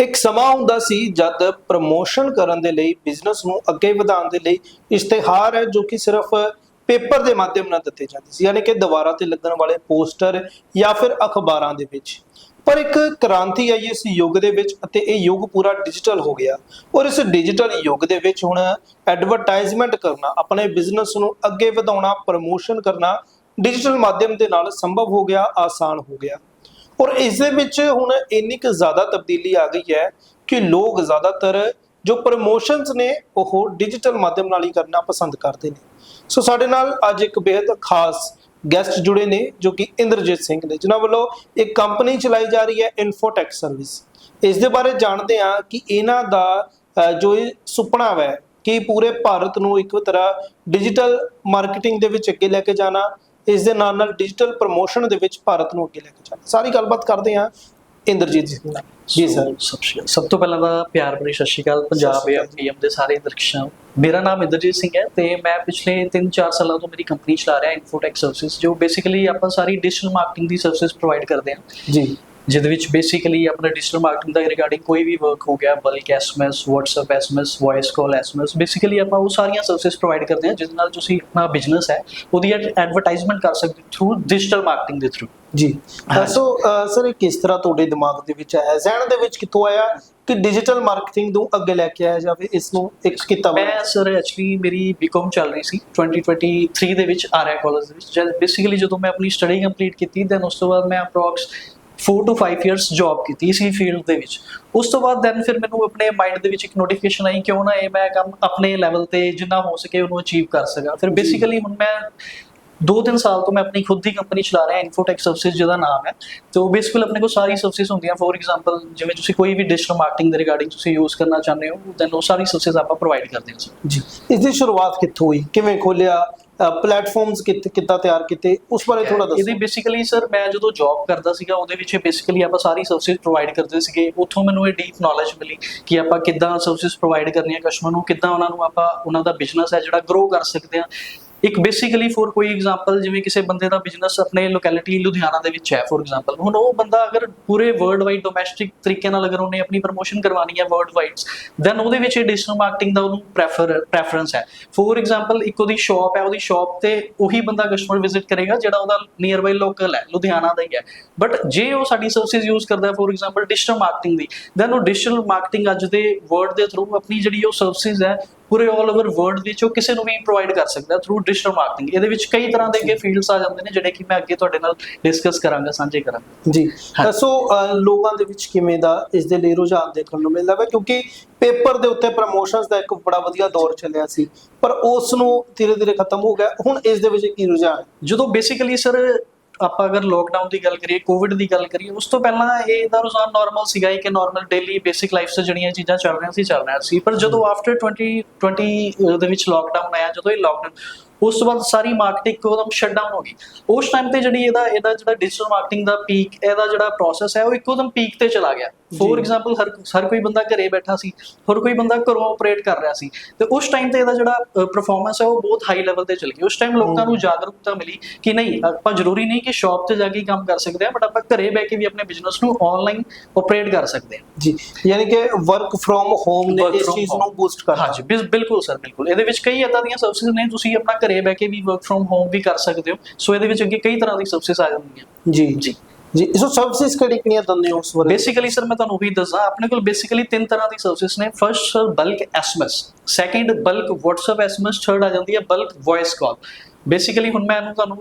ਇੱਕ ਸਮਾਂ ਹੁੰਦਾ ਸੀ ਜਦ ਪ੍ਰਮੋਸ਼ਨ ਕਰਨ ਦੇ ਲਈ ਬਿਜ਼ਨਸ ਨੂੰ ਅੱਗੇ ਵਧਾਉਣ ਦੇ ਲਈ ਇਸ਼ਤਿਹਾਰ ਹੈ ਜੋ ਕਿ ਸਿਰਫ ਪੇਪਰ ਦੇ ਮਾਧਿਅਮ ਨਾਲ ਦਿੱਤੇ ਜਾਂਦੇ ਸੀ, ਯਾਨੀ ਕਿ ਦੀਵਾਰਾਂ ਤੇ ਲੱਗਣ ਵਾਲੇ ਪੋਸਟਰ ਜਾਂ ਫਿਰ ਅਖਬਾਰਾਂ ਦੇ ਵਿੱਚ। ਪਰ ਇੱਕ ਕ੍ਰਾਂਤੀ ਆਈ ਇਸ ਯੁੱਗ ਦੇ ਵਿੱਚ ਅਤੇ ਇਹ ਯੁੱਗ ਪੂਰਾ ਡਿਜੀਟਲ ਹੋ ਗਿਆ। ਔਰ ਇਸ ਡਿਜੀਟਲ ਯੁੱਗ ਦੇ ਵਿੱਚ ਹੁਣ ਐਡਵਰਟਾਈਜ਼ਮੈਂਟ ਕਰਨਾ, ਆਪਣੇ ਬਿਜ਼ਨਸ ਨੂੰ ਅੱਗੇ ਵਧਾਉਣਾ ਪ੍ਰਮੋਸ਼ਨ ਕਰਨਾ ਡਿਜੀਟਲ ਮਾਧਿਅਮ ਦੇ ਨਾਲ ਸੰਭਵ ਹੋ ਗਿਆ, ਆਸਾਨ ਹੋ ਗਿਆ। ਔਰ ਇਸ ਦੇ ਵਿੱਚ ਹੁਣ ਇੰਨੀ ਕੁ ਜ਼ਿਆਦਾ ਤਬਦੀਲੀ ਆ ਗਈ ਹੈ ਕਿ ਲੋਕ ਜ਼ਿਆਦਾਤਰ ਜੋ ਪ੍ਰਮੋਸ਼ਨਸ ਨੇ, ਉਹ ਡਿਜੀਟਲ ਮਾਧਿਅਮ ਨਾਲ ਹੀ ਕਰਨਾ ਪਸੰਦ ਕਰਦੇ ਨੇ। ਸੋ ਸਾਡੇ ਨਾਲ ਅੱਜ ਇੱਕ ਬੇहद ਖਾਸ ਗੈਸਟ ਜੁੜੇ ਨੇ, ਜੋ ਕਿ ਇੰਦਰਜੀਤ ਸਿੰਘ ਨੇ, ਜਿਨ੍ਹਾਂ ਵੱਲੋਂ ਇੱਕ ਕੰਪਨੀ ਚਲਾਈ ਜਾ ਰਹੀ ਹੈ ਇਨਫੋਟੈਕ ਸਰਵਿਸ ਇਸ ਦੇ ਬਾਰੇ ਜਾਣਦੇ ਹਾਂ ਕਿ ਇਹਨਾਂ ਦਾ ਜੋ ਇਹ ਸੁਪਨਾ ਹੈ, ਕਿ ਪੂਰੇ ਭਾਰਤ ਨੂੰ ਇੱਕ ਤਰ੍ਹਾਂ ਡਿਜੀਟਲ ਮਾਰਕੀਟਿੰਗ ਦੇ ਵਿੱਚ ਅੱਗੇ ਲੈ ਕੇ ਜਾਣਾ ਇਸ ਦੇ ਨਾਲ ਨਾਲ ਡਿਜੀਟਲ ਪ੍ਰਮੋਸ਼ਨ ਦੇ ਵਿੱਚ ਭਾਰਤ ਨੂੰ ਅੱਗੇ ਲੈ ਕੇ ਜਾਣਾ ਸਾਰੀ ਗੱਲਬਾਤ ਕਰਦੇ ਹਾਂ ਇੰਦਰਜੀਤ ਸਿੰਘ ਨਾਲ। ਜੀ ਸਰ। ਸਭ ਤੋਂ ਪਹਿਲਾਂ ਤਾਂ ਪਿਆਰ ਭਰੀ ਸਤਿ ਸ਼੍ਰੀ ਅਕਾਲ। ਪੰਜਾਬ। ਏਐਮ ਦੇ ਸਾਰੇ ਦਰਸ਼ਕਾਂ। ਮੇਰਾ ਨਾਮ ਇੰਦਰਜੀਤ ਸਿੰਘ ਹੈ ਤੇ ਮੈਂ ਪਿਛਲੇ 3-4 ਸਾਲਾਂ ਤੋਂ ਮੇਰੀ ਕੰਪਨੀ ਚਲਾ ਰਿਹਾ ਇਨਫੋਟੈਕ ਸਰਵਿਸ ਜੋ ਬੇਸਿਕਲੀ ਆਪਾਂ ਸਾਰੀ ਡਿਜੀਟਲ ਮਾਰਕੀਟਿੰਗ ਦੀ ਸਰਵਿਸ ਪ੍ਰੋਵਾਈਡ ਕਰਦੇ ਹਾਂ। ਜੀ। ਜਿਹਦੇ ਵਿੱਚ ਬੇਸਿਕਲੀ ਆਪਣਾ ਡਿਜੀਟਲ ਮਾਰਕੀਟਿੰਗ ਦਾ ਰਿਗਾਰਡਿੰਗ ਕੋਈ ਵੀ ਵਰਕ ਹੋ ਗਿਆ bulk SMS WhatsApp SMS voice call SMS basically ਆਪਾਂ ਉਹ ਸਾਰੀਆਂ ਸਰਵਿਸਿਜ਼ ਪ੍ਰੋਵਾਈਡ ਕਰਦੇ ਹਾਂ ਜਿਸ ਨਾਲ ਤੁਸੀਂ ਆਪਣਾ ਬਿਜ਼ਨਸ ਹੈ ਉਹਦੀ ਐਡਵਰਟਾਈਜ਼ਮੈਂਟ ਕਰ ਸਕਦੇ ਥਰੂ ਡਿਜੀਟਲ ਮਾਰਕੀਟਿੰਗ ਦੇ ਥਰੂ ਜੀ। ਸੋ ਸਰ ਇਹ ਕਿਸ ਤਰ੍ਹਾਂ ਤੁਹਾਡੇ ਦਿਮਾਗ ਦੇ ਵਿੱਚ ਆਇਆ? ਜ਼ਹਿਨ ਦੇ ਵਿੱਚ ਕਿੱਥੋਂ ਆਇਆ ਕਿ ਡਿਜੀਟਲ ਮਾਰਕੀਟਿੰਗ ਨੂੰ ਅੱਗੇ ਲੈ ਕੇ ਆਇਆ ਜਾਵੇ ਇਸ ਨੂੰ ਇੱਕ ਕਿੱਤਾ ਬਣਾਇਆ ਮੈਂ ਸਰ ਐਕਚੁਅਲੀ ਮੇਰੀ ਬੀਕਾਮ ਚੱਲ ਰਹੀ ਸੀ 2023 ਦੇ ਵਿੱਚ ਆਰਿਆ ਕਾਲਜ ਦੇ ਵਿੱਚ ਬੇਸਿਕਲੀ ਜਦੋਂ ਮੈਂ ਆਪਣੀ ਸਟੱਡੀ ਕੰਪਲੀਟ ਕੀਤੀ ਦੈਨ ਉਸ ਤੋਂ ਬਾਅਦ ਮੈਂ ਅਪਰੋਕਸ 4 ਤੋਂ 5 ਇਅਰਸ ਜੌਬ ਕੀਤੀ ਇਸੀ ਫੀਲਡ ਦੇ ਵਿੱਚ। ਉਸ ਤੋਂ ਬਾਅਦ ਦੈਨ ਫਿਰ ਮੈਨੂੰ ਆਪਣੇ ਮਾਈਂਡ ਦੇ ਵਿੱਚ ਇੱਕ ਨੋਟੀਫਿਕੇਸ਼ਨ ਆਈ, ਕਿਉਂ ਨਾ ਇਹ ਮੈਂ ਕੰਮ ਆਪਣੇ ਲੈਵਲ ਤੇ ਜਿੰਨਾ ਹੋ ਸਕੇ ਉਹਨੂੰ ਅਚੀਵ ਕਰ ਸਕਾਂ। ਫਿਰ ਬੇਸਿਕਲੀ ਹੁਣ ਮੈਂ ਦੋ ਤਿੰਨ ਸਾਲ ਤੋਂ ਮੈਂ ਆਪਣੀ ਖੁਦ ਦੀ ਕੰਪਨੀ ਚਲਾ ਰਿਹਾ ਇਨਫੋਟੈਕ ਸਰਵਿਸਿਜ਼ ਜਿਹਦਾ ਨਾਮ ਹੈ ਤੇ ਉਹ ਬੇਸਿਕਲੀ ਆਪਣੇ ਕੋਲ ਸਾਰੀ ਸਰਵਿਸਿਜ਼ ਹੁੰਦੀਆਂ। ਫੋਰ ਐਗਜ਼ਾਮਪਲ ਜਿਵੇਂ ਤੁਸੀਂ ਕੋਈ ਵੀ ਡਿਜੀਟਲ ਮਾਰਕੀਟਿੰਗ ਦੇ ਰਿਗਾਰਡਿੰਗ ਤੁਸੀਂ ਯੂਜ਼ ਕਰਨਾ ਚਾਹੁੰਦੇ ਹੋ ਦੈਨ ਉਹ ਸਾਰੀ ਸਰਵਿਸਿਜ਼ ਆਪਾਂ ਪ੍ਰੋਵਾਈਡ ਕਰਦੇ ਹਾਂ ਜੀ। ਇਸ ਦੀ ਸ਼ੁਰੂਆਤ ਕਿੱਥੋਂ ਹੋਈ? ਕਿਵੇਂ ਖੋਲਿਆ? ਪਲੇਟਫਾਰਮਸ ਕਿੱਦਾਂ ਤਿਆਰ ਕੀਤੇ? ਉਸ ਬਾਰੇ ਥੋੜਾ ਇਹਦੀ ਦੱਸੋ ਬੇਸਿਕਲੀ ਸਰ ਮੈਂ ਜਦੋਂ ਜੌਬ ਕਰਦਾ ਸੀਗਾ ਉਹਦੇ ਵਿੱਚ ਬੇਸਿਕਲੀ ਆਪਾਂ ਸਾਰੀ ਸਰਵਿਸ ਪ੍ਰੋਵਾਈਡ ਕਰਦੇ ਸੀਗੇ। ਉੱਥੋਂ ਮੈਨੂੰ ਇਹ ਡੀਪ ਨੌਲੇਜ ਮਿਲੀ ਕਿ ਆਪਾਂ ਕਿੱਦਾਂ ਸਰਵਿਸ ਪ੍ਰੋਵਾਈਡ ਕਰਨੀਆਂ ਕਸਟਮਰ ਨੂੰ ਕਿੱਦਾਂ ਉਹਨਾਂ ਨੂੰ ਆਪਾਂ ਉਹਨਾਂ ਦਾ ਬਿਜ਼ਨਸ ਹੈ ਜਿਹੜਾ ਗਰੋ ਕਰ ਸਕਦੇ ਆ ਇੱਕ ਬੇਸਿਕਲੀ ਫੋਰ ਕੋਈ ਐਗਜ਼ਾਮਪਲ ਜਿਵੇਂ ਕਿਸੇ ਬੰਦੇ ਦਾ ਬਿਜ਼ਨਸ ਆਪਣੇ ਲੋਕੈਲਿਟੀ ਲੁਧਿਆਣਾ ਦੇ ਵਿੱਚ ਹੈ ਫੋਰ ਐਗਜ਼ਾਮਪਲ ਹੁਣ ਉਹ ਬੰਦਾ ਅਗਰ ਪੂਰੇ ਵਰਲਡ ਵਾਈਡ ਡੋਮੈਸਟਿਕ ਤਰੀਕੇ ਨਾਲ ਅਗਰ ਉਹਨੇ ਆਪਣੀ ਪ੍ਰੋਮੋਸ਼ਨ ਕਰਵਾਉਣੀ ਹੈ ਵਰਲਡ ਵਾਈਡ ਦੈਨ ਉਹਦੇ ਵਿੱਚ ਡਿਜੀਟਲ ਮਾਰਕੀਟਿੰਗ ਦਾ ਉਹਨੂੰ ਪ੍ਰੈਫਰ ਪ੍ਰੈਫਰੈਂਸ ਹੈ। ਫੋਰ ਐਗਜ਼ਾਮਪਲ ਇੱਕ ਉਹਦੀ ਸ਼ਾਪ ਹੈ, ਉਹਦੀ ਸ਼ਾਪ ਤੇ ਉਹੀ ਬੰਦਾ ਕਸਟਮਰ ਵਿਜ਼ਿਟ ਕਰੇਗਾ, ਜਿਹੜਾ ਉਹਦਾ ਨੀਅਰ ਬਾਈ ਲੋਕਲ ਹੈ, ਲੁਧਿਆਣਾ ਦਾ ਹੀ ਹੈ। ਬਟ ਜੇ ਉਹ ਸਾਡੀ ਸਰਵਿਸ ਯੂਜ਼ ਕਰਦਾ ਹੈ ਫੋਰ ਐਗਜ਼ਾਮਪਲ ਡਿਜੀਟਲ ਮਾਰਕੀਟਿੰਗ ਦੀ ਦੈਨ ਉਹ ਡਿਜੀਟਲ ਮਾਰਕੀਟਿੰਗ ਅੱਜ ਦੇ ਵਰਲਡ ਦੇ ਥਰੂ ਆਪਣੀ ਜਿਹੜੀ ਉਹ ਸਰਵਿਸਿਜ਼ ਹੈ ਪੂਰੇ ਆਲ ਓਵਰ ਵਰਲਡ ਵਿੱਚ ਉਹ ਕਿਸੇ ਨੂੰ ਵੀ ਪ੍ਰੋਵਾਈਡ ਕਰ ਸਕਦਾ ਥਰੂ ਡਿਜੀਟਲ ਮਾਰਕੀਟਿੰਗ ਇਹਦੇ ਵਿੱਚ ਕਈ ਤਰ੍ਹਾਂ ਦੇ ਅੱਗੇ ਫੀਲਡਸ ਆ ਜਾਂਦੇ ਨੇ ਜਿਹੜੇ ਕਿ ਮੈਂ ਅੱਗੇ ਤੁਹਾਡੇ ਨਾਲ ਡਿਸਕਸ ਕਰਾਂਗਾ ਸਾਂਝੇ ਕਰਾਂਗਾ। ਜੀ। ਸੋ ਲੋਕਾਂ ਦੇ ਵਿੱਚ ਕਿਵੇਂ ਦਾ ਇਸ ਦੇ ਲਈ ਰੁਝਾਨ ਦੇਖਣ ਨੂੰ ਮਿਲਦਾ ਹੈ ਕਿਉਂਕਿ ਪੇਪਰ ਦੇ ਉੱਤੇ ਪ੍ਰਮੋਸ਼ਨਸ ਦਾ ਇੱਕ ਬੜਾ ਵਧੀਆ ਦੌਰ ਚੱਲਿਆ ਸੀ ਪਰ ਉਸ ਨੂੰ ਧੀਰੇ ਧੀਰੇ ਖਤਮ ਹੋ ਗਿਆ। ਹੁਣ ਇਸ ਦੇ ਵਿੱਚ ਕੀ ਰੁਝਾਨ? ਜਦੋਂ ਬੇਸਿਕਲੀ ਸਰ ਆਪਾਂ ਅਗਰ ਲੋਕਡਾਊਨ ਦੀ ਗੱਲ ਕਰੀਏ ਕੋਵਿਡ ਦੀ ਗੱਲ ਕਰੀਏ, ਉਸ ਤੋਂ ਪਹਿਲਾਂ ਇਹ ਦਾ ਰੁਝਾਨ ਨਾਰਮਲ ਸੀਗਾ ਹੀ ਕਿ ਨਾਰਮਲ ਡੇਲੀ ਬੇਸਿਕ ਲਾਈਫ 'ਚ ਜਿਹੜੀਆਂ ਚੀਜ਼ਾਂ ਚੱਲ ਰਹੀਆਂ ਸੀ, ਚੱਲ ਰਹੀਆਂ ਸੀ। ਪਰ ਜਦੋਂ ਆਫਟਰ 2020 ਦੇ ਵਿੱਚ ਲੋਕਡਾਊਨ ਆਇਆ, ਜਦੋਂ ਇਹ ਲੋਕਡਾਊਨ ਉਸ ਤੋਂ ਬਾਅਦ ਸਾਰੀ ਮਾਰਕੀਟਿੰਗ ਇੱਕਦਮ ਸ਼ਟ ਡਾਊਨ ਹੋ ਗਈ। ਉਸ ਟਾਈਮ ਤੇ ਜਿਹੜੀ ਇਹਦਾ ਇਹਦਾ ਜਿਹੜਾ ਡਿਜੀਟਲ ਮਾਰਕੀਟਿੰਗ ਦਾ ਪੀਕ ਇਹਦਾ ਜਿਹੜਾ ਪ੍ਰੋਸੈਸ ਹੈ ਉਹ ਇੱਕਦਮ ਪੀਕ ਤੇ ਚਲਾ ਗਿਆ। ਫੋਰ। ਐਗਜ਼ਾਮਪਲ ਹਰ ਹਰ ਕੋਈ ਬੰਦਾ ਘਰੇ ਬੈਠਾ ਸੀ ਹਰ ਕੋਈ ਬੰਦਾ ਘਰੋਂ ਆਪਰੇਟ ਕਰ ਰਿਹਾ ਸੀ ਤੇ ਉਸ ਟਾਈਮ ਤੇ ਇਹਦਾ ਜਿਹੜਾ ਪਰਫਾਰਮੈਂਸ ਹੈ ਉਹ ਬਹੁਤ ਹਾਈ ਲੈਵਲ ਤੇ ਚਲ ਗਈ। ਉਸ ਟਾਈਮ ਲੋਕਾਂ ਨੂੰ ਜਾਗਰੂਕਤਾ ਮਿਲੀ ਕਿ ਨਹੀਂ ਆਪਾਂ ਜ਼ਰੂਰੀ ਨਹੀਂ ਕਿ ਸ਼ਾਪ ਤੇ ਜਾ ਕੇ ਕੰਮ ਕਰ ਸਕਦੇ ਆ ਬਟ ਆਪਾਂ ਘਰੇ ਬੈ ਕੇ ਵੀ ਆਪਣੇ ਬਿਜ਼ਨਸ ਨੂੰ ਆਨਲਾਈਨ ਆਪਰੇਟ ਕਰ ਸਕਦੇ ਆ ਜੀ ਯਾਨੀ ਕਿ ਵਰਕ ਫਰੋਮ ਹੋਮ ਨੇ ਇਸ ਚੀਜ਼। ਨੂੰ ਬੂਸਟ ਕਰਤਾ ਹਾਂਜੀ ਬਿਲ- ਬਿਲਕੁਲ ਸਰ ਬਿਲਕੁਲ। ਇਹਦੇ ਵਿੱਚ ਕਈ ਇਦਾਂ ਦੀਆਂ ਸਰਵਿਸਿਜ਼ ਨੇ ਤੁਸੀਂ ਆਪਣਾ ਘਰੇ ਬੈ ਕੇ ਵੀ ਵਰਕ ਫਰਮ ਹੋਮ ਵੀ ਕਰ ਸਕਦੇ ਹੋ। ਸੋ ਇਹਦੇ ਵਿੱਚ ਅੱਗੇ ਕਈ ਤਰ੍ਹਾਂ ਦੀ ਸਰਵਿਸਿਜ਼ ਆ ਜਾਂਦੀਆਂ। ਜੀ। ਜੀ। ਜੀ ਸੋ ਸਰਵਿਸਿਜ਼ ਕਿਹੜੀ ਕਿਹੜੀਆਂ ਦਿੰਦੇ ਹੋ ਉਸ ਬਾਰੇ? ਬੇਸਿਕਲੀ ਸਰ ਮੈਂ ਤੁਹਾਨੂੰ ਉਹੀ ਦੱਸਾਂ ਆਪਣੇ ਕੋਲ ਬੇਸਿਕਲੀ ਤਿੰਨ ਤਰ੍ਹਾਂ ਦੀ ਸਰਵਿਸਿਜ਼ ਨੇ। First sir bulk SMS second bulk WhatsApp SMS third ਆ ਜਾਂਦੀ ਹੈ ਬਲਕ ਵੌਇਸ ਕਾਲ ਬੇਸਿਕਲੀ ਹੁਣ ਮੈਂ ਇਹਨੂੰ ਤੁਹਾਨੂੰ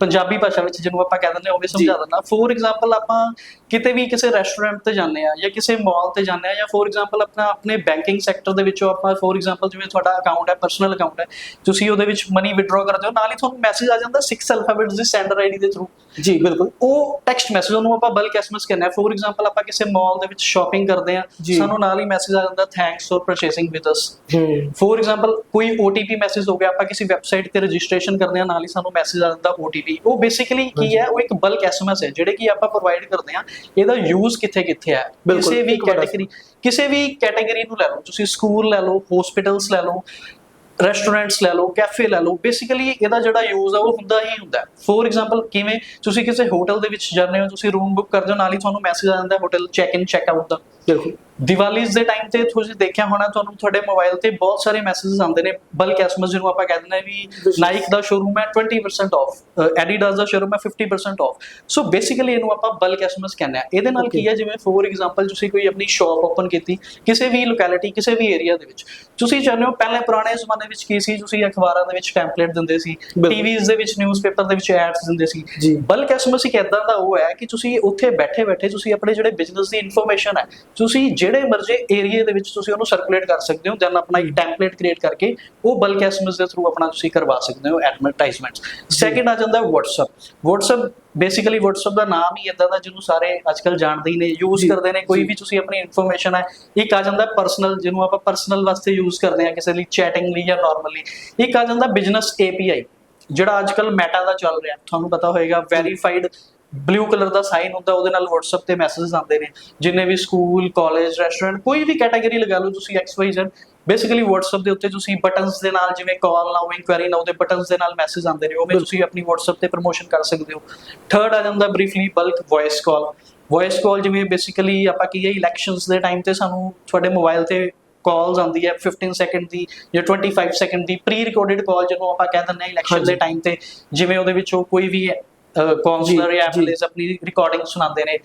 ਪੰਜਾਬੀ ਭਾਸ਼ਾ ਵਿੱਚ ਜਿਹਨੂੰ ਆਪਾਂ ਕਹਿ ਦਿੰਦੇ ਹਾਂ ਉਹ ਵੀ ਸਮਝਾ ਦਿੰਦਾ। ਫੋਰ ਐਗਜ਼ਾਮਪਲ ਆਪਾਂ ਕਿਤੇ ਵੀ ਕਿਸੇ ਰੈਸਟੋਰੈਂਟ ਤੇ ਜਾਂਦੇ ਆ ਜਾਂ ਕਿਸੇ ਮਾਲ ਤੇ ਜਾਂਦੇ ਆ ਜਾਂ ਫੋਰ ਐਗਜ਼ਾਮਪਲ ਆਪਣਾ ਆਪਣੇ ਬੈਂਕਿੰਗ ਸੈਕਟਰ ਦੇ ਵਿੱਚੋਂ ਆਪਾਂ ਫੋਰ ਐਗਜ਼ਾਮਪਲ ਜਿਵੇਂ ਤੁਹਾਡਾ ਅਕਾਊਂਟ ਹੈ ਪਰਸਨਲ ਅਕਾਊਂਟ ਹੈ ਤੁਸੀਂ ਉਹਦੇ ਵਿੱਚ ਮਨੀ ਵਿਡਰਾਅ ਕਰਦੇ ਹੋ ਨਾਲ ਹੀ ਤੁਹਾਨੂੰ ਮੈਸੇਜ ਆ ਜਾਂਦਾ 6 ਅਲਫਾਬੈਟਸ ਦੀ ਸੈਂਡਰ ਆਈਡੀ ਦੇ ਥਰੂ ਜੀ ਬਿਲਕੁਲ। ਉਹ ਟੈਕਸਟ ਮੈਸੇਜ ਉਹਨੂੰ ਆਪਾਂ ਬਲਕ ਐਸਐਮਐਸ ਕਹਿੰਦੇ ਆ ਫੋਰ ਐਗਜ਼ਾਮਪਲ ਆਪਾਂ ਕਿਸੇ ਮਾਲ ਦੇ ਵਿੱਚ ਸ਼ਾਪਿੰਗ ਕਰਦੇ ਆ। ਸਾਨੂੰ ਨਾਲ ਹੀ ਮੈਸੇਜ ਆ ਜਾਂਦਾ thanks for purchasing with us ਹੂੰ। ਫੋਰ ਐਗਜ਼ਾਮਪਲ ਕੋਈ OTP ਮੈਸੇਜ ਹੋ ਗਿਆ ਆਪਾਂ ਕਿਸੇ ਵੈਬਸਾਈਟ ਤੇ ਰਜਿਸਟ੍ਰੇਸ਼ਨ ਕਰਦੇ ਆ ਨਾਲ ਹੀ ਸਾਨੂੰ ਮੈਸੇਜ ਆ ਜਾਂਦਾ OTP ਉਹ ਬੇਸਿਕਲੀ ਕੀ ਹੈ ਉਹ ਇੱਕ ਬਲਕ ਐਸਐਮਐਸ ਹੈ ਜਿਹੜੇ ਕਿ ਆਪਾਂ ਪ੍ਰੋਵਾਈਡ ਕਰਦੇ ਆ ਇਹਦਾ ਯੂਜ਼ ਕਿੱਥੇ ਕਿੱਥੇ ਹੈ? ਕਿਸੇ ਵੀ ਕੈਟਾਗਰੀ ਕਿਸੇ ਵੀ ਕੈਟਾਗਰੀ ਨੂੰ ਲੈ ਲਓ ਤੁਸੀਂ ਸਕੂਲ ਲੈ ਲਓ ਹਸਪੀਟਲਸ ਲੈ ਲਓ ਰੈਸਟੋਰੈਂਟਸ ਲੈ ਲਓ ਕੈਫੇ ਲੈ ਲਓ ਬੇਸਿਕਲੀ ਇਹਦਾ ਜਿਹੜਾ ਯੂਜ਼ ਆ ਉਹ ਹੁੰਦਾ ਹੀ ਹੁੰਦਾ ਫੋਰ ਐਗਜ਼ਾਮਪਲ ਕਿਵੇਂ ਤੁਸੀਂ ਕਿਸੇ ਹੋਟਲ ਦੇ ਵਿੱਚ ਜਾਂਦੇ ਹੋ ਤੁਸੀਂ ਰੂਮ ਬੁੱਕ ਕਰਦੇ ਹੋ ਨਾਲ ਹੀ ਤੁਹਾਨੂੰ ਮੈਸੇਜ ਆ ਜਾਂਦਾ hotel check in check out ਦਾ। ਬਿਲਕੁਲ। ਦੀਵਾਲੀਜ਼ ਦੇ ਟਾਈਮ ਤੇ ਤੁਸੀਂ ਦੇਖਿਆ ਹੋਣਾ ਤੁਹਾਨੂੰ ਤੁਹਾਡੇ ਮੋਬਾਈਲ ਤੇ ਬਹੁਤ ਸਾਰੇ ਮੈਸੇजेस ਆਉਂਦੇ ਨੇ ਬਲਕ ਐਸਐਮਐਸ ਜਿਹਨੂੰ ਆਪਾਂ ਕਹਿੰਦੇ ਨੇ ਵੀ ਨਾਈਕ ਦਾ ਸ਼ੋਰੂਮ ਹੈ 20% ਆਫ ਐਡੀਡਾਸ ਦਾ ਸ਼ੋਰੂਮ ਹੈ 50% ਆਫ ਸੋ ਬੇਸਿਕਲੀ ਇਹਨੂੰ ਆਪਾਂ ਬਲਕ ਐਸਐਮਐਸ ਕਹਿੰਦੇ ਆ ਇਹਦੇ ਨਾਲ ਕੀ ਹੈ ਜਿਵੇਂ ਫੋਰ ਐਗਜ਼ਾਮਪਲ ਤੁਸੀਂ ਕੋਈ ਆਪਣੀ ਸ਼ਾਪ ਓਪਨ ਕੀਤੀ ਕਿਸੇ ਵੀ ਲੋਕੈਲਿਟੀ ਕਿਸੇ ਵੀ ਏਰੀਆ ਦੇ ਵਿੱਚ ਤੁਸੀਂ ਚਾਹੁੰਦੇ ਹੋ ਪਹਿਲੇ ਪੁਰਾਣੇ ਜ਼ਮਾਨੇ ਵਿੱਚ ਕੀ ਸੀ? ਤੁਸੀਂ ਅਖਬਾਰਾਂ ਦੇ ਵਿੱਚ ਟੈਂਪਲੇਟ ਦਿੰਦੇ ਸੀ। ਟੀਵੀਜ਼ ਦੇ ਵਿੱਚ ਨਿਊਜ਼ਪੇਪਰ ਦੇ ਵਿੱਚ ਐਡਸ ਦਿੰਦੇ ਸੀ। ਜੀ। ਬਲਕ ਐਸਐਮਐਸ ਇੱਕ ਇਦਾਂ ਦਾ ਉਹ ਹੈ ਕਿ ਤੁਸੀਂ ਉੱਥੇ ਬੈਠੇ ਬੈਠੇ ਤੁਸੀਂ ਆਪਣੇ ਜਿਹੜੇ ਬਿਜ਼ਨਸ ਦੀ ਇਨਫੋਰਮੇਸ਼ਨ ਹੈ ਤੁਸੀਂ ਜਿਹੜੇ ਮਰਜ਼ੀ ਏਰੀਆ ਦੇ ਵਿੱਚ ਤੁਸੀਂ ਉਹਨੂੰ ਸਰਕੂਲੇਟ ਕਰ ਸਕਦੇ ਹੋ ਦੈਨ ਆਪਣਾ ਇੱਕ ਟੈਂਪਲੇਟ ਕ੍ਰੀਏਟ ਕਰਕੇ ਉਹ ਬਲਕ ਐਸਐਮਐਸ ਦੇ ਥਰੂ ਆਪਣਾ ਤੁਸੀਂ ਕਰਵਾ ਸਕਦੇ ਹੋ ਐਡਵਰਟਾਈਜ਼ਮੈਂਟਸ ਸੈਕਿੰਡ ਆ ਜਾਂਦਾ WhatsApp WhatsApp ਬੇਸਿਕਲੀ WhatsApp ਦਾ ਨਾਮ ਹੀ ਇਦਾਂ ਦਾ ਜਿਹਨੂੰ ਸਾਰੇ ਅੱਜਕੱਲ ਜਾਣਦੇ ਹੀ ਨੇ ਯੂਜ਼ ਕਰਦੇ ਨੇ ਕੋਈ। ਵੀ ਤੁਸੀਂ ਆਪਣੀ ਇਨਫੋਰਮੇਸ਼ਨ ਹੈ ਇੱਕ ਆ ਜਾਂਦਾ ਪਰਸਨਲ ਜਿਹਨੂੰ ਆਪਾਂ ਪਰਸਨਲ ਵਾਸਤੇ ਯੂਜ਼ ਕਰਦੇ ਹਾਂ ਕਿਸੇ ਲਈ ਚੈਟਿੰਗ ਲਈ ਜਾਂ ਨਾਰਮਲੀ ਇੱਕ ਆ ਜਾਂਦਾ ਬਿਜ਼ਨਸ API ਜਿਹੜਾ ਅੱਜਕੱਲ ਮੈਟਾ ਦਾ ਚੱਲ ਰਿਹਾ। ਤੁਹਾਨੂੰ ਪਤਾ ਹੋਏਗਾ ਵੈਰੀਫਾਈਡ ਬਲੂ ਕਲਰ ਦਾ ਸਾਈਨ ਹੁੰਦਾ ਉਹਦੇ ਨਾਲ WhatsApp ਤੇ ਮੈਸੇजेस ਆਉਂਦੇ ਨੇ। ਜਿੰਨੇ ਵੀ ਸਕੂਲ ਕਾਲਜ ਰੈਸਟੋਰੈਂਟ ਕੋਈ ਵੀ ਕੈਟਾਗਰੀ ਲਗਾ ਲਓ ਤੁਸੀਂ XYZ ਬੇਸਿਕਲੀ WhatsApp ਦੇ ਉੱਤੇ ਤੁਸੀਂ ਬਟਨਸ ਦੇ ਨਾਲ ਜਿਵੇਂ ਕਾਲ ਨਾਓ ਇਨਕੁਆਇਰੀ ਨਾਓ ਦੇ ਬਟਨਸ ਦੇ ਨਾਲ ਮੈਸੇਜ ਆਉਂਦੇ ਨੇ ਉਵੇਂ ਤੁਸੀਂ ਆਪਣੀ WhatsApp ਤੇ ਪ੍ਰੋਮੋਸ਼ਨ ਕਰ ਸਕਦੇ ਹੋ। ਥਰਡ ਆ ਜਾਂਦਾ briefly bulk voice call voice call ਜਿਵੇਂ ਬੇਸਿਕਲੀ ਆਪਾਂ ਕੀ ਹੈ ਇਲੈਕਸ਼ਨਸ ਦੇ ਟਾਈਮ ਤੇ ਸਾਨੂੰ ਤੁਹਾਡੇ ਮੋਬਾਈਲ ਤੇ ਕਾਲਸ ਆਉਂਦੀ ਹੈ 15 ਸੈਕਿੰਡ ਦੀ ਜਾਂ 25 ਸੈਕਿੰਡ ਦੀ ਪ੍ਰੀ ਰਿਕਾਰਡਡ ਕਾਲ ਜਿਹਨੂੰ ਆਪਾਂ ਕਹਿ ਦਿੰਦੇ ਹਾਂ ਇਲੈਕਸ਼ਨ ਦੇ। ਟਾਈਮ ਤੇ। ਜਿਵੇਂ ਉਹਦੇ ਵਿੱਚੋਂ ਕੋਈ ਵੀ ਕਾਉਂਸਲਰ ਜੀ। ਐਮਐਲਏਸ ਆਪਣੀ ਰਿਕਾਰਡਿੰਗ ਸੁਣਾਉਂਦੇ ਨੇ